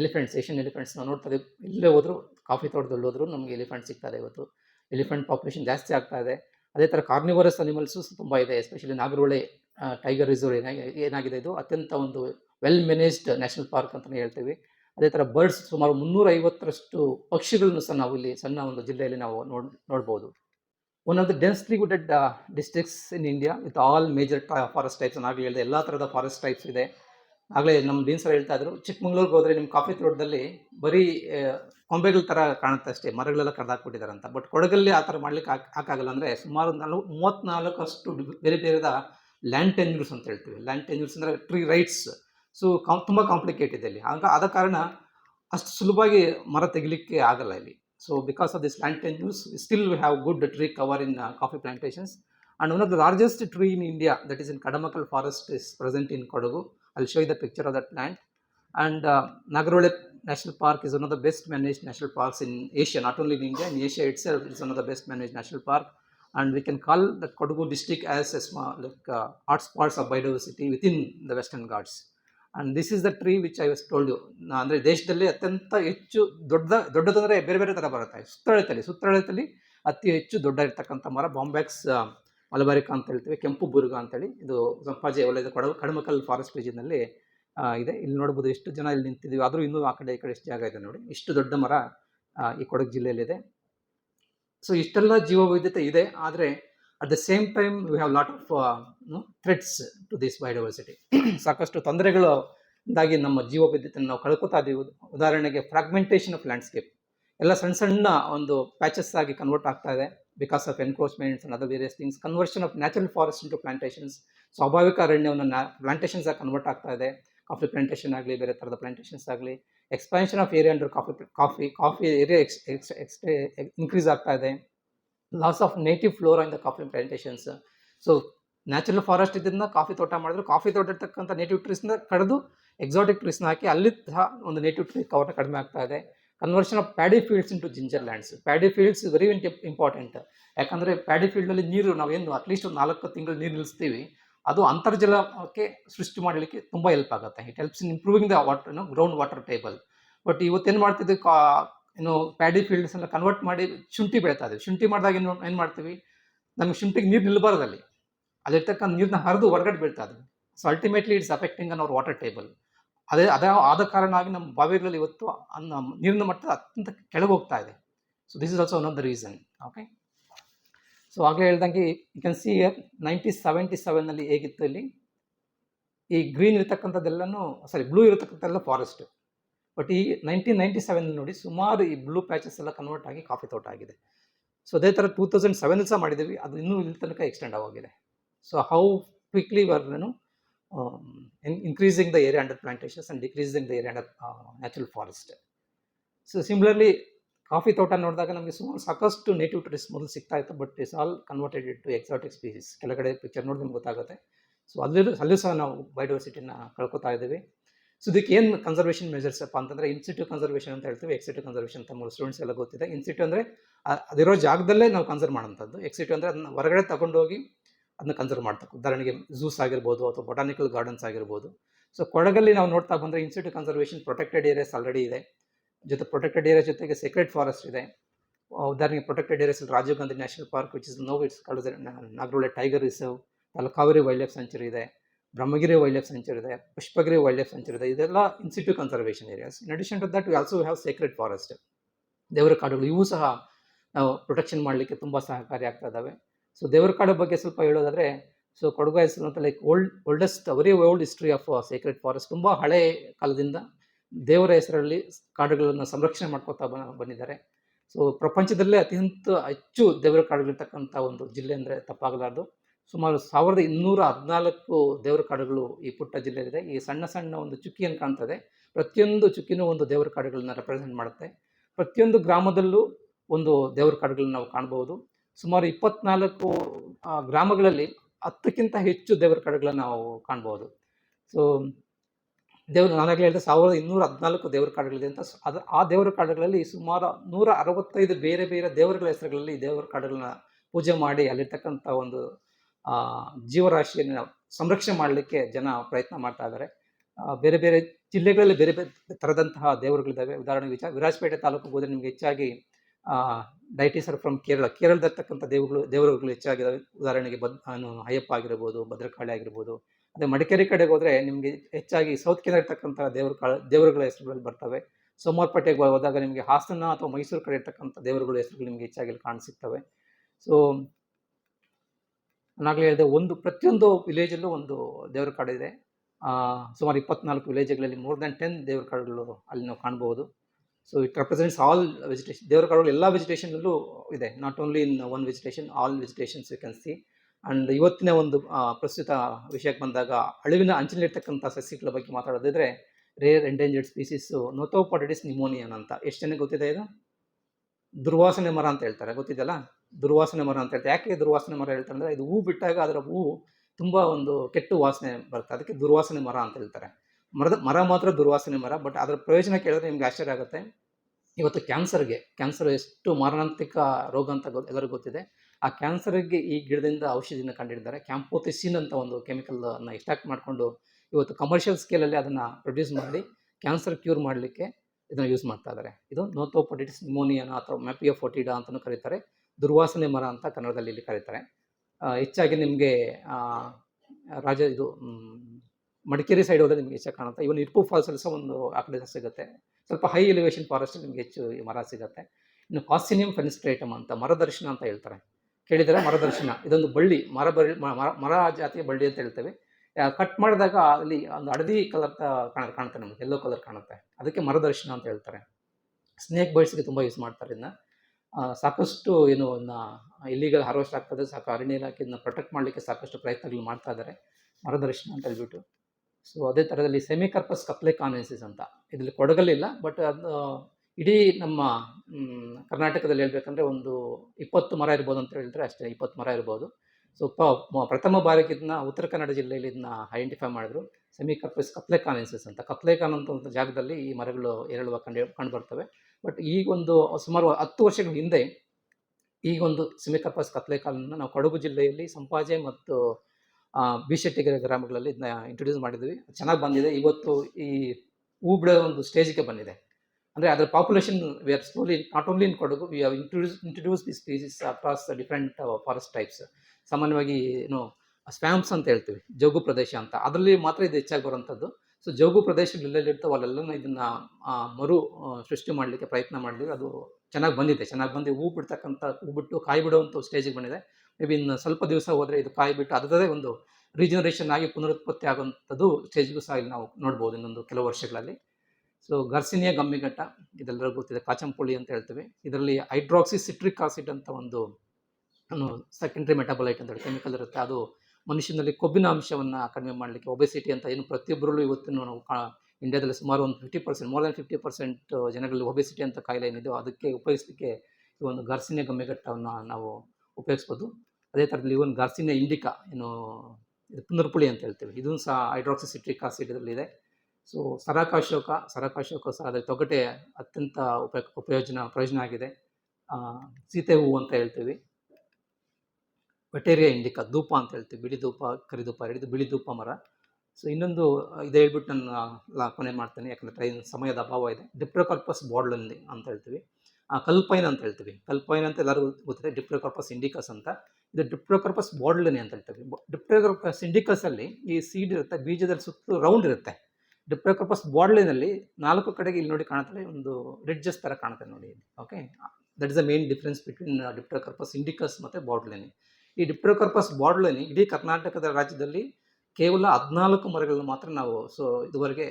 ಎಲಿಫೆಂಟ್ಸ್ ಏಷ್ಯನ್ ಎಲಿಫೆಂಟ್ಸ್ ನಾವು ನೋಡ್ತಾ ಇದ್ದೀವಿ. ಎಲ್ಲೇ ಹೋದರೂ, ಕಾಫಿ ತೋಟದಲ್ಲಿ ಹೋದರೂ ನಮಗೆ ಎಲಿಫೆಂಟ್ ಸಿಗ್ತಾ ಇದೆ ಇವತ್ತು. ಎಲಿಫೆಂಟ್ ಪಾಪ್ಯುಲೇಷನ್ ಜಾಸ್ತಿ ಆಗ್ತಾ ಇದೆ. ಅದೇ ಥರ ಕಾರ್ನಿವರಸ್ ಅನಿಮಲ್ಸು ತುಂಬ ಇದೆ ಎಸ್ಪೆಷಲಿ ನಾಗರಹೊಳೆ ಟೈಗರ್ ರಿಸರ್ವ್ ಏನಾಗಿ, ಏನಾಗಿದೆ ಇದು? ಅತ್ಯಂತ ಒಂದು ವೆಲ್ ಮ್ಯಾನೇಜ್ಡ್ ನ್ಯಾಷನಲ್ ಪಾರ್ಕ್ ಅಂತಲೇ ಹೇಳ್ತೀವಿ. ಅದೇ ಥರ ಬರ್ಡ್ಸ್ ಸುಮಾರು ಮುನ್ನೂರ ಐವತ್ತರಷ್ಟು ಪಕ್ಷಿಗಳನ್ನು ಸಹ ನಾವು ಇಲ್ಲಿ ಸಣ್ಣ ಒಂದು ಜಿಲ್ಲೆಯಲ್ಲಿ ನಾವು ನೋಡ್, ನೋಡ್ಬೋದು. One of the densely wooded districts in India with all major forest types ಆಗಲೇ ಹೇಳಿದೆ ಎಲ್ಲ ಥರದ ಫಾರೆಸ್ಟ್ ಟೈಪ್ಸ್ ಇದೆ. ಆಗಲೇ ನಮ್ಮ ಡೀನ್ ಸರ್ ಹೇಳ್ತಾ ಇದ್ರು, ಚಿಕ್ಕಮಂಗ್ಳೂರಿಗೆ ಹೋದರೆ ನಿಮ್ಮ ಕಾಫಿ ತೋಟದಲ್ಲಿ ಬರೀ ಕೊಂಬೆಗಳ ಥರ ಕಾಣುತ್ತೆ ಅಷ್ಟೇ, ಮರಗಳೆಲ್ಲ ಕರೆದಾಕ್ಬಿಟ್ಟಿದ್ದಾರೆ ಅಂತ. ಬಟ್ ಕೊಡಗಲ್ಲಿ ಆ ಥರ ಮಾಡ್ಲಿಕ್ಕೆ ಹಾಕಿ, ಹಾಕಾಗಲ್ಲ ಅಂದರೆ ಸುಮಾರು ನಾಲ್ಕು ಮೂವತ್ತ್ನಾಲ್ಕಷ್ಟು ಬೇರೆ ಬೇರೆದ ಲ್ಯಾಂಡ್ ಟೆನ್ಯೂರ್ಸ್ ಅಂತ ಹೇಳ್ತೀವಿ. ಲ್ಯಾಂಡ್ ಟೆನ್ಯೂರ್ಸ್ ಅಂದರೆ ಟ್ರೀ ರೈಟ್ಸ್ ಸೊ ಕಾಂ, ತುಂಬ ಕಾಂಪ್ಲಿಕೇಟ್ ಇದೆ ಇಲ್ಲಿ ಆಗ ಆದ ಕಾರಣ ಅಷ್ಟು ಸುಲಭವಾಗಿ ಮರ ತೆಗಿಲಿಕ್ಕೆ ಆಗಲ್ಲ ಇಲ್ಲಿ. So because of this plantain use, still we have good tree cover in uh, coffee plantations. And one of the largest tree in India, that is in Kadamakal forest, is present in Kodagu. I'll show you the picture of that plant. And uh, Nagarole National Park is one of the best managed national parks in Asia, not only in India, in Asia itself, it's one of the best managed national park. And we can call the Kodagu district as a small, like, uh, hotspots of biodiversity within the Western Ghats. And this is the tree which I was told. ಅಂದರೆ ದೇಶದಲ್ಲಿ ಅತ್ಯಂತ ಹೆಚ್ಚು ದೊಡ್ಡ ದೊಡ್ಡದಂದರೆ ಬೇರೆ ಬೇರೆ ಥರ ಬರುತ್ತೆ. ಸುತ್ತಳತೆಯಲ್ಲಿ ಸುತ್ತಳತೆಯಲ್ಲಿ ಅತಿ ಹೆಚ್ಚು ದೊಡ್ಡ ಇರ್ತಕ್ಕಂಥ ಮರ ಬಾಂಬ್ಯಾಕ್ಸ್ ಮಲಬಾರಿಕಾ ಅಂತ ಹೇಳ್ತೀವಿ, ಕೆಂಪು ಬುರುಗ ಅಂತೇಳಿ ಇದು ಸಂಪಾಜೆ ವಲಯದ ಕೊಡ ಕಡಮಕಲ್ ಫಾರೆಸ್ಟ್ ರೀಜನಲ್ಲಿ ಇದೆ. ಇಲ್ಲಿ ನೋಡ್ಬೋದು ಎಷ್ಟು ಜನ ಇಲ್ಲಿ ನಿಂತಿದ್ದೀವಿ. ಆದರೂ ಇನ್ನೂ ಆ ಕಡೆ, ಈ ಕಡೆ ಎಷ್ಟು ಜಾಗ ಇದೆ ನೋಡಿ. ಇಷ್ಟು ದೊಡ್ಡ ಮರ ಈ ಕೊಡಗು ಜಿಲ್ಲೆಯಲ್ಲಿದೆ. ಸೊ ಇಷ್ಟೆಲ್ಲ ಜೀವ ವೈವಿಧ್ಯತೆ ಇದೆ. ಆದರೆ at the same time we have lot of threats to this biodiversity ಸಾಕಷ್ಟು ತೊಂದರೆಗಳಿಂದಾಗಿ ನಮ್ಮ ಜೀವ ವಿದ್ಯುತ್ತನ್ನು ನಾವು ಕಳ್ಕೊತಾ ಇದೀವಿ. ಉದಾಹರಣೆಗೆ ಫ್ರಾಗ್ಮೆಂಟೇಷನ್ ಆಫ್ ಲ್ಯಾಂಡ್ಸ್ಕೇಪ್ ಎಲ್ಲ ಸಣ್ಣ ಸಣ್ಣ ಒಂದು ಪ್ಯಾಚಸ್ ಆಗಿ ಕನ್ವರ್ಟ್ ಆಗ್ತಾ ಇದೆ. Because of encroachments and other various things conversion of natural forest into plantations ಸ್ವಾಭಾವಿಕ ಅರಣ್ಯವನ್ನು ಪ್ಲಾಂಟೇಷನ್ಸ್ ಆಗಿ ಕನ್ವರ್ಟ್ ಆಗ್ತಾ ಇದೆ. ಕಾಫಿ ಪ್ಲಾಂಟೇಷನ್ ಆಗಲಿ, ಬೇರೆ ಥರದ ಪ್ಲಾಂಟೇಷನ್ಸ್ ಆಗಲಿ expansion of area under coffee coffee coffee area X ಎಕ್ಸ್ ಎಕ್ಸ್ಟೇ ಇನ್ಕ್ರೀಸ್ ಆಗ್ತಾ ಇದೆ. Loss of native flora in the coffee plantations so natural forest ಇದರಿಂದ ಕಾಫಿ ತೋಟ ಮಾಡಿದ್ರು. ಕಾಫಿ ತೋಟ ಇರ್ತಕ್ಕಂಥ ನೇಟಿವ್ ಟ್ರೀಸ್ನ ಕಡಿದು ಎಕ್ಸಾಟಿಕ್ ಟ್ರೀಸ್ನ ಹಾಕಿ ಅಲ್ಲಿ ಸಹ ಒಂದು ನೇಟಿವ್ ಟ್ರೀ ಕವರ್ ಕಡಿಮೆ ಆಗ್ತಾ ಇದೆ. Conversion of paddy fields into ginger lands paddy fields very important ಯಾಕಂದರೆ ಪ್ಯಾಡಿ ಫೀಲ್ಡಲ್ಲಿ ನೀರು ನಾವೇನು ಅಟ್ಲೀಸ್ಟ್ ಒಂದು ನಾಲ್ಕು ತಿಂಗಳು ನೀರು ನಿಲ್ಲಿಸ್ತೀವಿ ಅದು ಅಂತರ್ಜಲಕ್ಕೆ ಸೃಷ್ಟಿ ಮಾಡಲಿಕ್ಕೆ ತುಂಬ ಹೆಲ್ಪ್ ಆಗುತ್ತೆ. It helps in improving the water ground water table but ಇವತ್ತೇನು ಮಾಡ್ತಿದ್ದೆ ಕಾ ಏನು ಪ್ಯಾಡಿ ಫೀಲ್ಡ್ಸ್ ಎಲ್ಲ ಕನ್ವರ್ಟ್ ಮಾಡಿ ಶುಂಠಿ ಬೆಳೀತಾ ಇದ್ದೀವಿ. ಶುಂಠಿ ಮಾಡಿದಾಗ ಏನು ಏನು ಮಾಡ್ತೀವಿ? ನಮಗೆ ಶುಂಠಿಗೆ ನೀರು ನಿಲ್ಬಾರ್ದಲ್ಲಿ ಅದಿರ್ತಕ್ಕಂಥ ನೀರನ್ನ ಹರಿದು ಹೊರಗಡೆ ಬೀಳ್ತಾ ಇದ್ವಿ so ultimately it's affecting on ಅವ್ರ ವಾಟರ್ ಟೇಬಲ್ ಅದೇ ಅದೇ ಆದ ಕಾರಣವಾಗಿ ನಮ್ಮ ಬಾವಿಗಳಲ್ಲಿ ಇವತ್ತು ಅನ್ನ, ನೀರಿನ ಮಟ್ಟ ಅತ್ಯಂತ ಕೆಳಗೆ ಹೋಗ್ತಾ ಇದೆ. So this is also one of the reason okay so ಆಗಲೇ ಹೇಳ್ದಂಗೆ you can see nineteen seventy ಸೆವೆನ್ನಲ್ಲಿ ಹೇಗಿತ್ತು ಇಲ್ಲಿ? ಈ ಗ್ರೀನ್ ಇರತಕ್ಕಂಥದ್ದೆಲ್ಲನೂ ಸಾರಿ ಬ್ಲೂ ಇರತಕ್ಕಂಥದ್ದೆಲ್ಲ ಫಾರೆಸ್ಟ್ ಬಟ್ ಈ ನೈನ್ಟೀನ್ ನೈಂಟಿ ಸೆವೆನ್ ನೋಡಿ ಸುಮಾರು ಈ ಬ್ಲೂ ಪ್ಯಾಚಸ್ ಎಲ್ಲ ಕನ್ವರ್ಟ್ ಆಗಿ ಕಾಫಿ ತೋಟ ಆಗಿದೆ. ಸೊ ಅದೇ ಥರ ಟೂ ತೌಸಂಡ್ ಸೆವೆನ್ ಸಹ ಮಾಡಿದ್ದೀವಿ, ಅದು ಇನ್ನೂ ಇಲ್ಲಿ ತನಕ ಎಕ್ಸ್ಟೆಂಡ್ ಆಗೋಗಿದೆ. ಸೊ ಹೌ ಕ್ವಿಕ್ಲಿ ವರ್ ಏನು increasing the area under plantations and decreasing the area under natural forest so similarly coffee ತೋಟ ನೋಡಿದಾಗ ನಮಗೆ ಸುಮಾರು ಸಾಕಷ್ಟು ನೇಟಿವ್ ಟ್ರೀಸ್ ಮೊದಲು ಸಿಗ್ತಾ ಇತ್ತು but is all converted to exotic species ಕೆಳಗಡೆ ಪಿಕ್ಚರ್ ನೋಡಿದ್ರೆ ನಿಮ್ಗೆ ಗೊತ್ತಾಗುತ್ತೆ. ಸೊ ಅಲ್ಲೂ ಅಲ್ಲೂ ಸಹ ನಾವು ಬಯೋಡೈವರ್ಸಿಟಿನ ಕಳ್ಕೊತಾ ಇದ್ದೀವಿ. ಸೊ ಇದಕ್ಕೆ ಏನು ಕನ್ಸರ್ವೇಷನ್ ಮೆಜರ್ಸ್ ಅಪ್ಪ ಅಂತಂದರೆ ಇನ್ಸಿಟ್ಯೂ ಕನ್ಸರ್ವೇಷನ್ ಅಂತ ಹೇಳ್ತೀವಿ. ಎಕ್ಸಿಟ್ಯೂ ಕನ್ಸರ್ವೇಷನ್ ತಮ್ಮ ಸ್ಟೂಡೆಂಟ್ಸ್ ಎಲ್ಲ ಗೊತ್ತಿದೆ. ಇನ್ಸಿಟ್ಯೂ ಅಂದರೆ ಅದಿರೋ ಜಾಗದಲ್ಲೇ ನಾವು ಕನ್ಸರ್ವ್ ಮಾಡೋಂಥದ್ದು ಎಕ್ಸಿಟ್ಯೂ ಅಂದರೆ ಅದನ್ನ ಹೊರಗಡೆ ತಗೊಂಡೋಗಿ ಅದನ್ನ ಕನ್ಸರ್ವ್ ಮಾಡ್ತಕ್ಕ ಉದಾಹರಣೆಗೆ ಝೂಸ್ ಆಗಿರ್ಬೋದು ಅಥವಾ ಬೊಟಾನಿಕಲ್ ಗಾರ್ಡನ್ಸ್ ಆಗಿರ್ಬೋದು. ಸೊ ಕೊಡಗಲ್ಲಿ ನಾವು ನೋಡ್ತಾ ಬಂದರೆ institute conservation protected areas already ಇದೆ. ಜೊತೆ ಪ್ರೊಟೆಕ್ಟೆಡ್ ಏರಿಯಾ ಜೊತೆಗೆ ಸೆಕ್ರೆಟ್ ಫಾರೆಸ್ಟ್ ಇದೆ. ಉದಾಹರಣೆಗೆ protected areas Rajiv Gandhi national park which is no it's ಕಳೆದ Nagarhole tiger reserve Talakaveri wildlife sanctuary ಇದೆ. ಲೈಫ್ ಸೆಂಚುರಿ ಇದೆ ಪುಷ್ಪಗಿರಿ ವೈಲ್ಡ್ ಲೈಫ್ ಸೆಂಚುರಿ ಇದೆ, ಇದೆಲ್ಲ institute conservation areas in addition to that we also have secret forest ದೇವರ ಕಾಡುಗಳು, ಇವು ಸಹ ನಾವು ಪ್ರೊಟೆಕ್ಷನ್ ಮಾಡಲಿಕ್ಕೆ ತುಂಬ ಸಹಕಾರಿ ಆಗ್ತಾ ಇದ್ದಾವೆ. ಸೊ ದೇವರ ಕಾಡು ಬಗ್ಗೆ ಸ್ವಲ್ಪ ಹೇಳೋದಾದರೆ ಸೊ ಕೊಡಗ ಹೆಸರು ಅಂತ like old oldest very old history of secret forest ತುಂಬ ಹಳೆ ಕಾಲದಿಂದ ದೇವರ ಹೆಸರಲ್ಲಿ ಕಾಡುಗಳನ್ನು ಸಂರಕ್ಷಣೆ ಮಾಡ್ಕೋತಾ ಬಂದಿದ್ದಾರೆ. ಸೊ ಪ್ರಪಂಚದಲ್ಲೇ ಅತ್ಯಂತ ಹೆಚ್ಚು ದೇವರ ಕಾಡುಗಳಿರ್ತಕ್ಕಂಥ ಒಂದು ಜಿಲ್ಲೆ ಅಂದರೆ ತಪ್ಪಾಗಲಾರ್ದು. ಸುಮಾರು ಸಾವಿರದ ಇನ್ನೂರ ಹದಿನಾಲ್ಕು ದೇವರ ಕಾಡುಗಳು ಈ ಪುಟ್ಟ ಜಿಲ್ಲೆಯಲ್ಲಿದೆ. ಈ ಸಣ್ಣ ಸಣ್ಣ ಒಂದು ಚುಕ್ಕಿಯನ್ನು ಕಾಣ್ತದೆ. ಪ್ರತಿಯೊಂದು ಚುಕ್ಕಿನೂ ಒಂದು ದೇವರ ಕಾಡುಗಳನ್ನ ರೆಪ್ರೆಸೆಂಟ್ ಮಾಡುತ್ತೆ. ಪ್ರತಿಯೊಂದು ಗ್ರಾಮದಲ್ಲೂ ಒಂದು ದೇವರ ಕಾಡುಗಳನ್ನ ನಾವು ಕಾಣ್ಬೋದು. ಸುಮಾರು ಇಪ್ಪತ್ನಾಲ್ಕು ಗ್ರಾಮಗಳಲ್ಲಿ ಹತ್ತಕ್ಕಿಂತ ಹೆಚ್ಚು ದೇವರ ಕಾಡುಗಳನ್ನ ನಾವು ಕಾಣ್ಬೋದು. ಸೊ ದೇವರು ನಾನಾಗಲೇ ಹೇಳಿದೆ, ಸಾವಿರದ ಇನ್ನೂರ ಹದಿನಾಲ್ಕು ದೇವರ ಕಾಡುಗಳಿದೆ ಅಂತ. ಅದು, ಆ ದೇವರ ಕಾಡುಗಳಲ್ಲಿ ಸುಮಾರು ನೂರ ಅರವತ್ತೈದು ಬೇರೆ ಬೇರೆ ದೇವರುಗಳ ಹೆಸರುಗಳಲ್ಲಿ ದೇವರ ಕಾಡುಗಳನ್ನ ಪೂಜೆ ಮಾಡಿ ಅಲ್ಲಿರ್ತಕ್ಕಂಥ ಒಂದು ಜೀವರಾಶಿಯನ್ನು ಸಂರಕ್ಷಣೆ ಮಾಡಲಿಕ್ಕೆ ಜನ ಪ್ರಯತ್ನ ಮಾಡ್ತಾ ಇದ್ದಾರೆ. ಬೇರೆ ಬೇರೆ ಜಿಲ್ಲೆಗಳಲ್ಲಿ ಬೇರೆ ಬೇರೆ ಥರದಂತಹ ದೇವರುಗಳಿದ್ದಾವೆ. ಉದಾಹರಣೆಗೆ ವಿಚಾರ ವಿರಾಜಪೇಟೆ ತಾಲೂಕಿಗೆ ಹೋದರೆ ನಿಮಗೆ ಹೆಚ್ಚಾಗಿ ಡೈಟೀಸರ್ ಫ್ರಮ್ ಕೇರಳ. ಕೇರಳದಲ್ಲಿರ್ತಕ್ಕಂಥ ದೇವರುಗಳು ದೇವರುಗಳು ಹೆಚ್ಚಾಗಿದ್ದಾವೆ. ಉದಾಹರಣೆಗೆ ಬದ್ ಅಯ್ಯಪ್ಪ ಆಗಿರ್ಬೋದು, ಭದ್ರಕಾಳಿ ಆಗಿರ್ಬೋದು. ಅದೇ ಮಡಿಕೇರಿ ಕಡೆಗೆ ಹೋದರೆ ನಿಮಗೆ ಹೆಚ್ಚಾಗಿ ಸೌತ್ ಕೇರಳ ಇರ್ತಕ್ಕಂಥ ದೇವರು ಕಾಳ ದೇವರುಗಳ ಹೆಸರುಗಳು ಬರ್ತವೆ. ಸೋಮವಾರಪೇಟೆಗೆ ಹೋದಾಗ ನಿಮಗೆ ಹಾಸನ ಅಥವಾ ಮೈಸೂರು ಕಡೆ ಇರ್ತಕ್ಕಂಥ ದೇವರುಗಳ ಹೆಸರುಗಳು ನಿಮಗೆ ಹೆಚ್ಚಾಗಿ ಇಲ್ಲಿ ಕಾಣಸಿಗ್ತವೆ ಸೊ ನಾನಾಗಲೇ ಹೇಳಿದೆ ಒಂದು ಪ್ರತಿಯೊಂದು ವಿಲೇಜಲ್ಲೂ ಒಂದು ದೇವ್ರ ಕಾಡು ಇದೆ. ಆ, ಸುಮಾರು ಇಪ್ಪತ್ನಾಲ್ಕು ವಿಲೇಜ್ಗಳಲ್ಲಿ ಮೋರ್ ದ್ಯಾನ್ ಟೆನ್ ದೇವ್ರ ಕಾಡುಗಳು ಅಲ್ಲಿ ನಾವು ಕಾಣ್ಬೋದು. So it represents all vegetation ದೇವ್ರ ಕಾಡುಗಳು ಎಲ್ಲ ವೆಜಿಟೇಷನಲ್ಲೂ ಇದೆ. Not only in one vegetation all vegetations you can see and ಇವತ್ತಿನ ಒಂದು ಪ್ರಸ್ತುತ ವಿಷಯಕ್ಕೆ ಬಂದಾಗ ಅಳಿವಿನ ಅಂಚಿನಲ್ಲಿರ್ತಕ್ಕಂಥ ಸಸ್ಯಗಳ ಬಗ್ಗೆ ಮಾತಾಡೋದಿದ್ರೆ rare endangered species Nothopodytes nimmoniana ಅಂತ. ಎಷ್ಟು ಜನಕ್ಕೆ ಗೊತ್ತಿದೆ ಇದು? ದುರ್ವಾಸನೆ ಮರ ಅಂತ ಹೇಳ್ತಾರೆ ಗೊತ್ತಿದೆಯಲ್ಲ? ದುರ್ವಾಸನೆ ಮರ ಅಂತ ಹೇಳ್ತಾರೆ. ಯಾಕೆ ದುರ್ವಾಸನೆ ಮರ ಹೇಳ್ತಾರೆ ಇದು ಹೂ ಬಿಟ್ಟಾಗ ಅದರ ಹೂ ತುಂಬ ಒಂದು ಕೆಟ್ಟು ವಾಸನೆ ಬರುತ್ತೆ. ಅದಕ್ಕೆ ದುರ್ವಾಸನೆ ಮರ ಅಂತ ಹೇಳ್ತಾರೆ. ಮರದ, ಮರ ಮಾತ್ರ ದುರ್ವಾಸನೆ ಮರ, ಬಟ್ ಅದರ ಪ್ರಯೋಜನ ಕೇಳಿದ್ರೆ ನಿಮ್ಗೆ ಆಶ್ಚರ್ಯ ಆಗುತ್ತೆ. ಇವತ್ತು ಕ್ಯಾನ್ಸರ್ಗೆ ಕ್ಯಾನ್ಸರ್ ಎಷ್ಟು ಮಾರಣಾಂತಿಕ ರೋಗ ಅಂತ ಗೊತ್ತು ಎಲ್ಲರಿಗೂ ಗೊತ್ತಿದೆ. ಆ ಕ್ಯಾನ್ಸರ್ಗೆ ಈ ಗಿಡದಿಂದ ಔಷಧಿನ ಕಂಡಿದ್ದಾರೆ ಕ್ಯಾಂಪೋಥೆಸಿನ್ ಅಂತ ಒಂದು ಕೆಮಿಕಲ್ನ ಎಕ್ಸ್ಟ್ರಾಕ್ಟ್ ಮಾಡಿಕೊಂಡು ಇವತ್ತು ಕಮರ್ಷಿಯಲ್ ಸ್ಕೇಲಲ್ಲಿ ಅದನ್ನು ಪ್ರೊಡ್ಯೂಸ್ ಮಾಡಿ ಕ್ಯಾನ್ಸರ್ ಕ್ಯೂರ್ ಮಾಡಲಿಕ್ಕೆ ಇದನ್ನು ಯೂಸ್ ಮಾಡ್ತಾ ಇದ್ದಾರೆ. ಇದು ನೋಥೋಪೊಟಿಟಿಸ್ ನಿಮೋನಿಯಾನ ಅಥವಾ ಮ್ಯಾಪಿಯೋ ಫೋಟಿಡಾ ಅಂತಲೂ ಕರೀತಾರೆ. ದುರ್ವಾಸನೆ ಮರ ಅಂತ ಕನ್ನಡದಲ್ಲಿ ಇಲ್ಲಿ ಕರೀತಾರೆ. ಹೆಚ್ಚಾಗಿ ನಿಮಗೆ ರಾಜ ಇದು ಮಡಿಕೇರಿ ಸೈಡ್ ಹೋದ್ರೆ ನಿಮ್ಗೆ ಹೆಚ್ಚಾಗಿ ಕಾಣುತ್ತೆ. ಇವನ್ ಇರ್ಪು ಫಾಲ್ಸಲ್ಲಿ ಸಹ ಒಂದು ಆ ಕಡೆ ಸಿಗುತ್ತೆ. ಸ್ವಲ್ಪ ಹೈ ಎಲಿವೇಶನ್ ಫಾರೆಸ್ಟ್ ನಿಮಗೆ ಹೆಚ್ಚು ಈ ಮರ ಸಿಗುತ್ತೆ. ಇನ್ನು ಕಾಸಿನಿಯಂ ಫೆನಿಸ್ಟ್ರೇಟಮ್ ಅಂತ ಮರದರ್ಶನ ಅಂತ ಹೇಳ್ತಾರೆ. ಕೇಳಿದರೆ ಮರದರ್ಶನ ಇದೊಂದು ಬಳ್ಳಿ, ಮರ ಬಳ್ಳಿ ಮರ ಮರ ಜಾತಿಯ ಬಳ್ಳಿ ಅಂತ ಹೇಳ್ತೇವೆ. ಕಟ್ ಮಾಡಿದಾಗ ಅಲ್ಲಿ ಒಂದು ಹಳದಿ ಕಲರ್ ಕಾಣ, ಕಾಣುತ್ತೆ ನಮಗೆ ಯೆಲ್ಲೋ ಕಲರ್ ಕಾಣುತ್ತೆ. ಅದಕ್ಕೆ ಮರದರ್ಶನ ಅಂತ ಹೇಳ್ತಾರೆ. ಸ್ನೇಕ್ ಬೈಟ್ಸ್ಗೆ ತುಂಬ ಯೂಸ್ ಮಾಡ್ತಾರೆ ಇದನ್ನ ಸಾಕಷ್ಟು ಏನು ಇಲ್ಲಿಗಲ್ ಹಾರ್ವೆಸ್ಟ್ ಆಗ್ತದೆ, ಸಾಕು ಅರಣ್ಯ ಇಲಾಖೆಯನ್ನು ಪ್ರೊಟೆಕ್ಟ್ ಮಾಡಲಿಕ್ಕೆ ಸಾಕಷ್ಟು ಪ್ರಯತ್ನಗಳು ಮಾಡ್ತಾ ಇದ್ದಾರೆ ಮರದರ್ಶನ ಅಂತ ಹೇಳ್ಬಿಟ್ಟು. ಸೊ ಅದೇ ಥರದಲ್ಲಿ ಸೆಮಿಕರ್ಪಸ್ ಕಪ್ಲೆ ಕಾನ್ವೆನ್ಸಿಸ್ ಅಂತ. ಇದರಲ್ಲಿ ಕೊಡಗಲ್ಲಿಲ್ಲ ಬಟ್ ಅದು ಇಡೀ ನಮ್ಮ ಕರ್ನಾಟಕದಲ್ಲಿ ಹೇಳ್ಬೇಕಂದ್ರೆ ಒಂದು ಇಪ್ಪತ್ತು ಮರ ಇರ್ಬೋದು ಅಂತ ಹೇಳಿದ್ರೆ ಅಷ್ಟೇ, ಇಪ್ಪತ್ತು ಮರ ಇರ್ಬೋದು. ಸೊ ಪ ಪ್ರಥಮ ಬಾರಿಗೆ ಇದನ್ನ ಉತ್ತರ ಕನ್ನಡ ಜಿಲ್ಲೆಯಲ್ಲಿ ಇದನ್ನ ಐಡೆಂಟಿಫೈ ಮಾಡಿದ್ರು ಸೆಮಿ ಕಪ್ಲೆ ಕಾನ್ವೆನ್ಸಿಸ್ ಅಂತ. ಕಪ್ಲೆಕಾನ್ ಅಂತ ಒಂದು ಜಾಗದಲ್ಲಿ ಈ ಮರಗಳು ಏರಳುವ ಕಂಡು ಕಂಡು ಬರ್ತವೆ. ಬಟ್ ಈಗೊಂದು ಸುಮಾರು ಹತ್ತು ವರ್ಷಗಳ ಹಿಂದೆ ಈಗೊಂದು ಸಿಮಿಕಪ್ಪಸ್ ಕತ್ಲೆಕಾಲನ್ನು ನಾವು ಕೊಡಗು ಜಿಲ್ಲೆಯಲ್ಲಿ ಸಂಪಾಜೆ ಮತ್ತು ಬಿಶೆಟ್ಟಿಗೆರೆ ಗ್ರಾಮಗಳಲ್ಲಿ ಇದನ್ನ ಇಂಟ್ರೊಡ್ಯೂಸ್ ಮಾಡಿದ್ವಿ. ಚೆನ್ನಾಗಿ ಬಂದಿದೆ. ಇವತ್ತು ಈ ಹೂ ಬಿಡೋ ಒಂದು ಸ್ಟೇಜಿಗೆ ಬಂದಿದೆ. ಅಂದರೆ ಅದರ population we are slowly not only in Kodagu we are introduce introduce the species across different forest types ಸಾಮಾನ್ಯವಾಗಿ ಏನು ಸ್ಪ್ಯಾಮ್ಸ್ ಅಂತ ಹೇಳ್ತೀವಿ ಜೋಗು ಪ್ರದೇಶ ಅಂತ. ಅದರಲ್ಲಿ ಮಾತ್ರ ಇದು ಹೆಚ್ಚಾಗಿ ಬರುವಂಥದ್ದು ಸೊ ಜೋಗು ಪ್ರದೇಶಗಳೆಲ್ಲೆಲ್ಲಿ ಅಲ್ಲೆಲ್ಲನೂ ಅಲ್ಲೆಲ್ಲ ಇದನ್ನ ಮರು ಸೃಷ್ಟಿ ಮಾಡಲಿಕ್ಕೆ ಪ್ರಯತ್ನ ಮಾಡಿದ್ವಿ. ಅದು ಚೆನ್ನಾಗಿ ಬಂದಿದೆ. ಚೆನ್ನಾಗಿ ಬಂದು ಹೂ ಬಿಡ್ತಕ್ಕಂಥ, ಹೂ ಬಿಟ್ಟು ಕಾಯಿ ಬಿಡುವಂಥ ಸ್ಟೇಜಿಗೆ ಬಂದಿದೆ. ಮೇ ಬಿ ಇನ್ನು ಸ್ವಲ್ಪ ದಿವಸ ಹೋದರೆ ಇದು ಕಾಯಿ ಬಿಟ್ಟು ಅದರದೇ ಒಂದು ರೀಜನರೇಷನ್ ಆಗಿ ಪುನರುತ್ಪತ್ತಿ ಆಗುವಂಥದ್ದು ಸ್ಟೇಜ್ಗೂ ಸಹ ಇಲ್ಲಿ ನಾವು ನೋಡ್ಬೋದು ಇನ್ನೊಂದು ಕೆಲವು ವರ್ಷಗಳಲ್ಲಿ. ಸೊ ಗರ್ಸಿನಿಯ ಗಮ್ಮಿಘಟ್ಟ, ಇದೆಲ್ಲರಿಗೂ ಗೊತ್ತಿದೆ. ಕಾಚಂಪುಳಿ ಅಂತ ಹೇಳ್ತೀವಿ. ಇದರಲ್ಲಿ ಹೈಡ್ರಾಕ್ಸಿ ಸಿಟ್ರಿಕ್ ಆಸಿಡ್ ಅಂತ ಒಂದು ಸೆಕೆಂಡ್ರಿ ಮೆಟಾಬಲೈಟ್ ಅಂತ ಹೇಳಿ ಕೆಮಿಕಲ್ ಇರುತ್ತೆ. ಅದು ಮನುಷ್ಯನಲ್ಲಿ ಕೊಬ್ಬಿನ ಅಂಶವನ್ನು ಕಡಿಮೆ ಮಾಡಲಿಕ್ಕೆ ಒಬೆಸಿಟಿ ಅಂತ ಏನು ಪ್ರತಿಯೊಬ್ಬರಲ್ಲೂ ಇವತ್ತು ನಾವು ಇಂಡಿಯಾದಲ್ಲಿ ಸುಮಾರು ಒಂದು fifty percent more than fifty percent ಜನಗಳಲ್ಲಿ ಒಬೆಸಿಟಿ ಅಂತ ಕಾಯಿಲೆ ಏನಿದೆ ಅದಕ್ಕೆ ಉಪಯೋಗಿಸಲಿಕ್ಕೆ ಈ ಒಂದು ಗಾರ್ಸಿನಿಯ ಗಮ್ಮೆಗಟ್ಟವನ್ನ ನಾವು ಉಪಯೋಗಿಸ್ಬೋದು. ಅದೇ ಥರದಲ್ಲಿ ಇವನ್ ಗಾರ್ಸಿನಿಯ ಇಂಡಿಕಾ ಏನು, ಇದು ಪುನರ್ಪುಳಿ ಅಂತ ಹೇಳ್ತೀವಿ. ಇದೂ ಸಹ ಹೈಡ್ರಾಕ್ಸಿಸಿಟ್ರಿಕ್ ಆಸಿಡ್ ಇದರಲ್ಲಿದೆ ಸೊ ಸರಾಕಾಶೋಕ, ಸರಕಾಶೋಕ ಸಹ ಅದರ ತೊಗಟೆ ಅತ್ಯಂತ ಉಪಯೋಗ ಉಪಯೋಜನ, ಪ್ರಯೋಜನ ಆಗಿದೆ. ಸೀತೆ ಹೂವು ಅಂತ ಹೇಳ್ತೀವಿ. ಬಟೇರಿಯಾ ಇಂಡಿಕಾ ಧೂಪ ಅಂತ ಹೇಳ್ತೀವಿ. ಬಿಳಿ ಧೂಪ ಕರಿಧೂಪ ಹಿಡಿದು ಬಿಳಿ ಧೂಪ ಮರ. ಸೊ ಇನ್ನೊಂದು ಇದು ಹೇಳ್ಬಿಟ್ಟು ನಾನು ಲಾಪನೆ ಮಾಡ್ತೇನೆ. ಯಾಕಂದರೆ ಟೈಮ್ ಸಮಯದ ಅಭಾವ ಇದೆ. ಡಿಪ್ರೋಕಾರ್ಪಸ್ ಬಾಡ್ಲಲ್ಲಿ ಅಂತ ಹೇಳ್ತೀವಿ. ಆ, ಕಲ್ಪೈನ್ ಅಂತ ಹೇಳ್ತೀವಿ. ಕಲ್ಪೈನ್ ಅಂತ ಎಲ್ಲರಿಗೂ ಗೊತ್ತಿದೆ. ಡಿಪ್ರೋಕಾರ್ಪಸ್ ಇಂಡಿಕಸ್ ಅಂತ. ಇದು ಡಿಪ್ರೋಕಾರ್ಪಸ್ ಬಾಡ್ಲನಿ ಅಂತ ಹೇಳ್ತೀವಿ. ಡಿಪ್ರೋಕಾರ್ಪಸ್ ಇಂಡಿಕಸಲ್ಲಿ ಈ ಸೀಡ್ ಇರುತ್ತೆ. ಬೀಜದಲ್ಲಿ ಸುತ್ತಲೂ ರೌಂಡ್ ಇರುತ್ತೆ. ಡಿಪ್ರೋಕಾರ್ಪಸ್ ಬಾಡ್ಲಿನಲ್ಲಿ ನಾಲ್ಕು ಕಡೆಗೆ ಇಲ್ಲಿ ನೋಡಿ ಕಾಣುತ್ತೆ ಒಂದು ರಿಡ್ಜಸ್ ಥರ ಕಾಣುತ್ತೆ ನೋಡಿ okay that is the main difference between Dipterocarpus indicus ಮತ್ತು ಬಾಡ್ಲನಿ ಈ ಡಿಪ್ರೋಕರ್ಪಸ್ ಬಾರ್ಡ್ಲಲ್ಲಿ ಇಡೀ ಕರ್ನಾಟಕದ ರಾಜ್ಯದಲ್ಲಿ ಕೇವಲ ಹದಿನಾಲ್ಕು ಮರಗಳನ್ನು ಮಾತ್ರ ನಾವು, ಸೊ, ಇದುವರೆಗೆ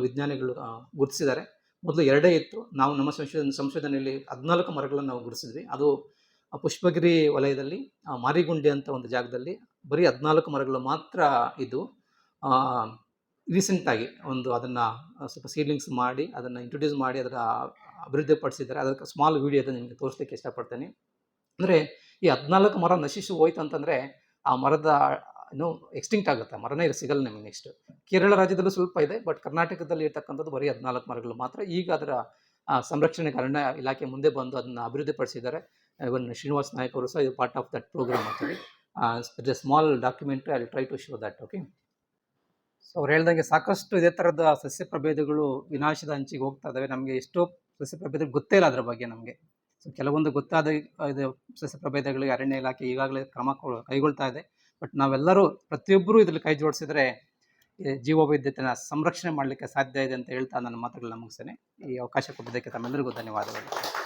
ವಿಜ್ಞಾನಿಗಳು ಗುರುತಿಸಿದ್ದಾರೆ. ಮೊದಲು ಎರಡೇ ಇತ್ತು. ನಾವು ನಮ್ಮ ಸಂಶೋಧನೆ, ಸಂಶೋಧನೆಯಲ್ಲಿ ಹದಿನಾಲ್ಕು ಮರಗಳನ್ನು ನಾವು ಗುರುತಿಸಿದ್ವಿ. ಅದು ಪುಷ್ಪಗಿರಿ ವಲಯದಲ್ಲಿ ಮಾರಿಗುಂಡಿ ಅಂತ ಒಂದು ಜಾಗದಲ್ಲಿ ಬರೀ ಹದಿನಾಲ್ಕು ಮರಗಳು ಮಾತ್ರ ಇದು ರೀಸೆಂಟಾಗಿ ಒಂದು ಅದನ್ನು ಸ್ವಲ್ಪ ಸೀಡ್ಲಿಂಗ್ಸ್ ಮಾಡಿ, ಅದನ್ನು ಇಂಟ್ರೊಡ್ಯೂಸ್ ಮಾಡಿ, ಅದರ ಅಭಿವೃದ್ಧಿಪಡಿಸಿದ್ದಾರೆ. ಅದಕ್ಕೆ ಸ್ಮಾಲ್ ವೀಡಿಯೋದ ನಿಮಗೆ ತೋರಿಸ್ಲಿಕ್ಕೆ ಇಷ್ಟಪಡ್ತೇನೆ. ಅಂದರೆ ಈ ಹದಿನಾಲ್ಕು ಮರ ನಶಿಸಿ ಹೋಯ್ತು ಅಂತಂದರೆ ಆ ಮರದ ಏನು ಎಕ್ಸ್ಟಿಂಕ್ಟ್ ಆಗುತ್ತೆ. ಮರನೇ ಸಿಗಲ್ಲ ನಿಮಗೆ ನೆಕ್ಸ್ಟ್ ಕೇರಳ ರಾಜ್ಯದಲ್ಲೂ ಸ್ವಲ್ಪ ಇದೆ ಬಟ್ ಕರ್ನಾಟಕದಲ್ಲಿ ಇರ್ತಕ್ಕಂಥದ್ದು ಬರೀ ಹದಿನಾಲ್ಕು ಮರಗಳು ಮಾತ್ರ. ಈಗ ಅದರ ಸಂರಕ್ಷಣೆ ಅರಣ್ಯ ಇಲಾಖೆ ಮುಂದೆ ಬಂದು ಅದನ್ನ ಅಭಿವೃದ್ಧಿಪಡಿಸಿದ್ದಾರೆ. ಇವನ್ ಶ್ರೀನಿವಾಸ್ ನಾಯಕ್ ಅವರು ಸಹ ಇದು ಪಾರ್ಟ್ ಆಫ್ ದಟ್ ಪ್ರೋಗ್ರಾಮ್ ಆಗ್ತೀವಿ it's a small documentary I try to show that okay so ಅವ್ರು ಹೇಳ್ದಂಗೆ ಸಾಕಷ್ಟು ಇದೇ ಥರದ ಸಸ್ಯ ಪ್ರಭೇದಗಳು ವಿನಾಶದ ಅಂಚಿಗೆ ಹೋಗ್ತಾ ಇದ್ದಾವೆ ನಮಗೆ ಎಷ್ಟೋ ಸಸ್ಯ ಪ್ರಭೇದಗಳು ಗೊತ್ತೇ ಇಲ್ಲ ಅದ್ರ ಬಗ್ಗೆ ನಮಗೆ. ಸೊ ಕೆಲವೊಂದು ಗೊತ್ತಾದ ಇದು ಸಸ್ಯ ಪ್ರಭೇದಗಳಿಗೆ ಅರಣ್ಯ ಇಲಾಖೆ ಈಗಾಗಲೇ ಕ್ರಮ ಕೈಗೊಳ್ತಾ ಇದೆ. ಬಟ್ ನಾವೆಲ್ಲರೂ ಪ್ರತಿಯೊಬ್ಬರೂ ಇದರಲ್ಲಿ ಕೈ ಜೋಡಿಸಿದ್ರೆ ಈ ಜೀವ ವೈದ್ಯತೆನ ಸಂರಕ್ಷಣೆ ಮಾಡಲಿಕ್ಕೆ ಸಾಧ್ಯ ಇದೆ ಅಂತ ಹೇಳ್ತಾ ನನ್ನ ಮಾತುಗಳನ್ನ ಮುಗಿಸ್ತೇನೆ. ಈ ಅವಕಾಶ ಕೊಟ್ಟಿದ್ದಕ್ಕೆ ತಮ್ಮೆಲ್ಲರಿಗೂ ಧನ್ಯವಾದಗಳು.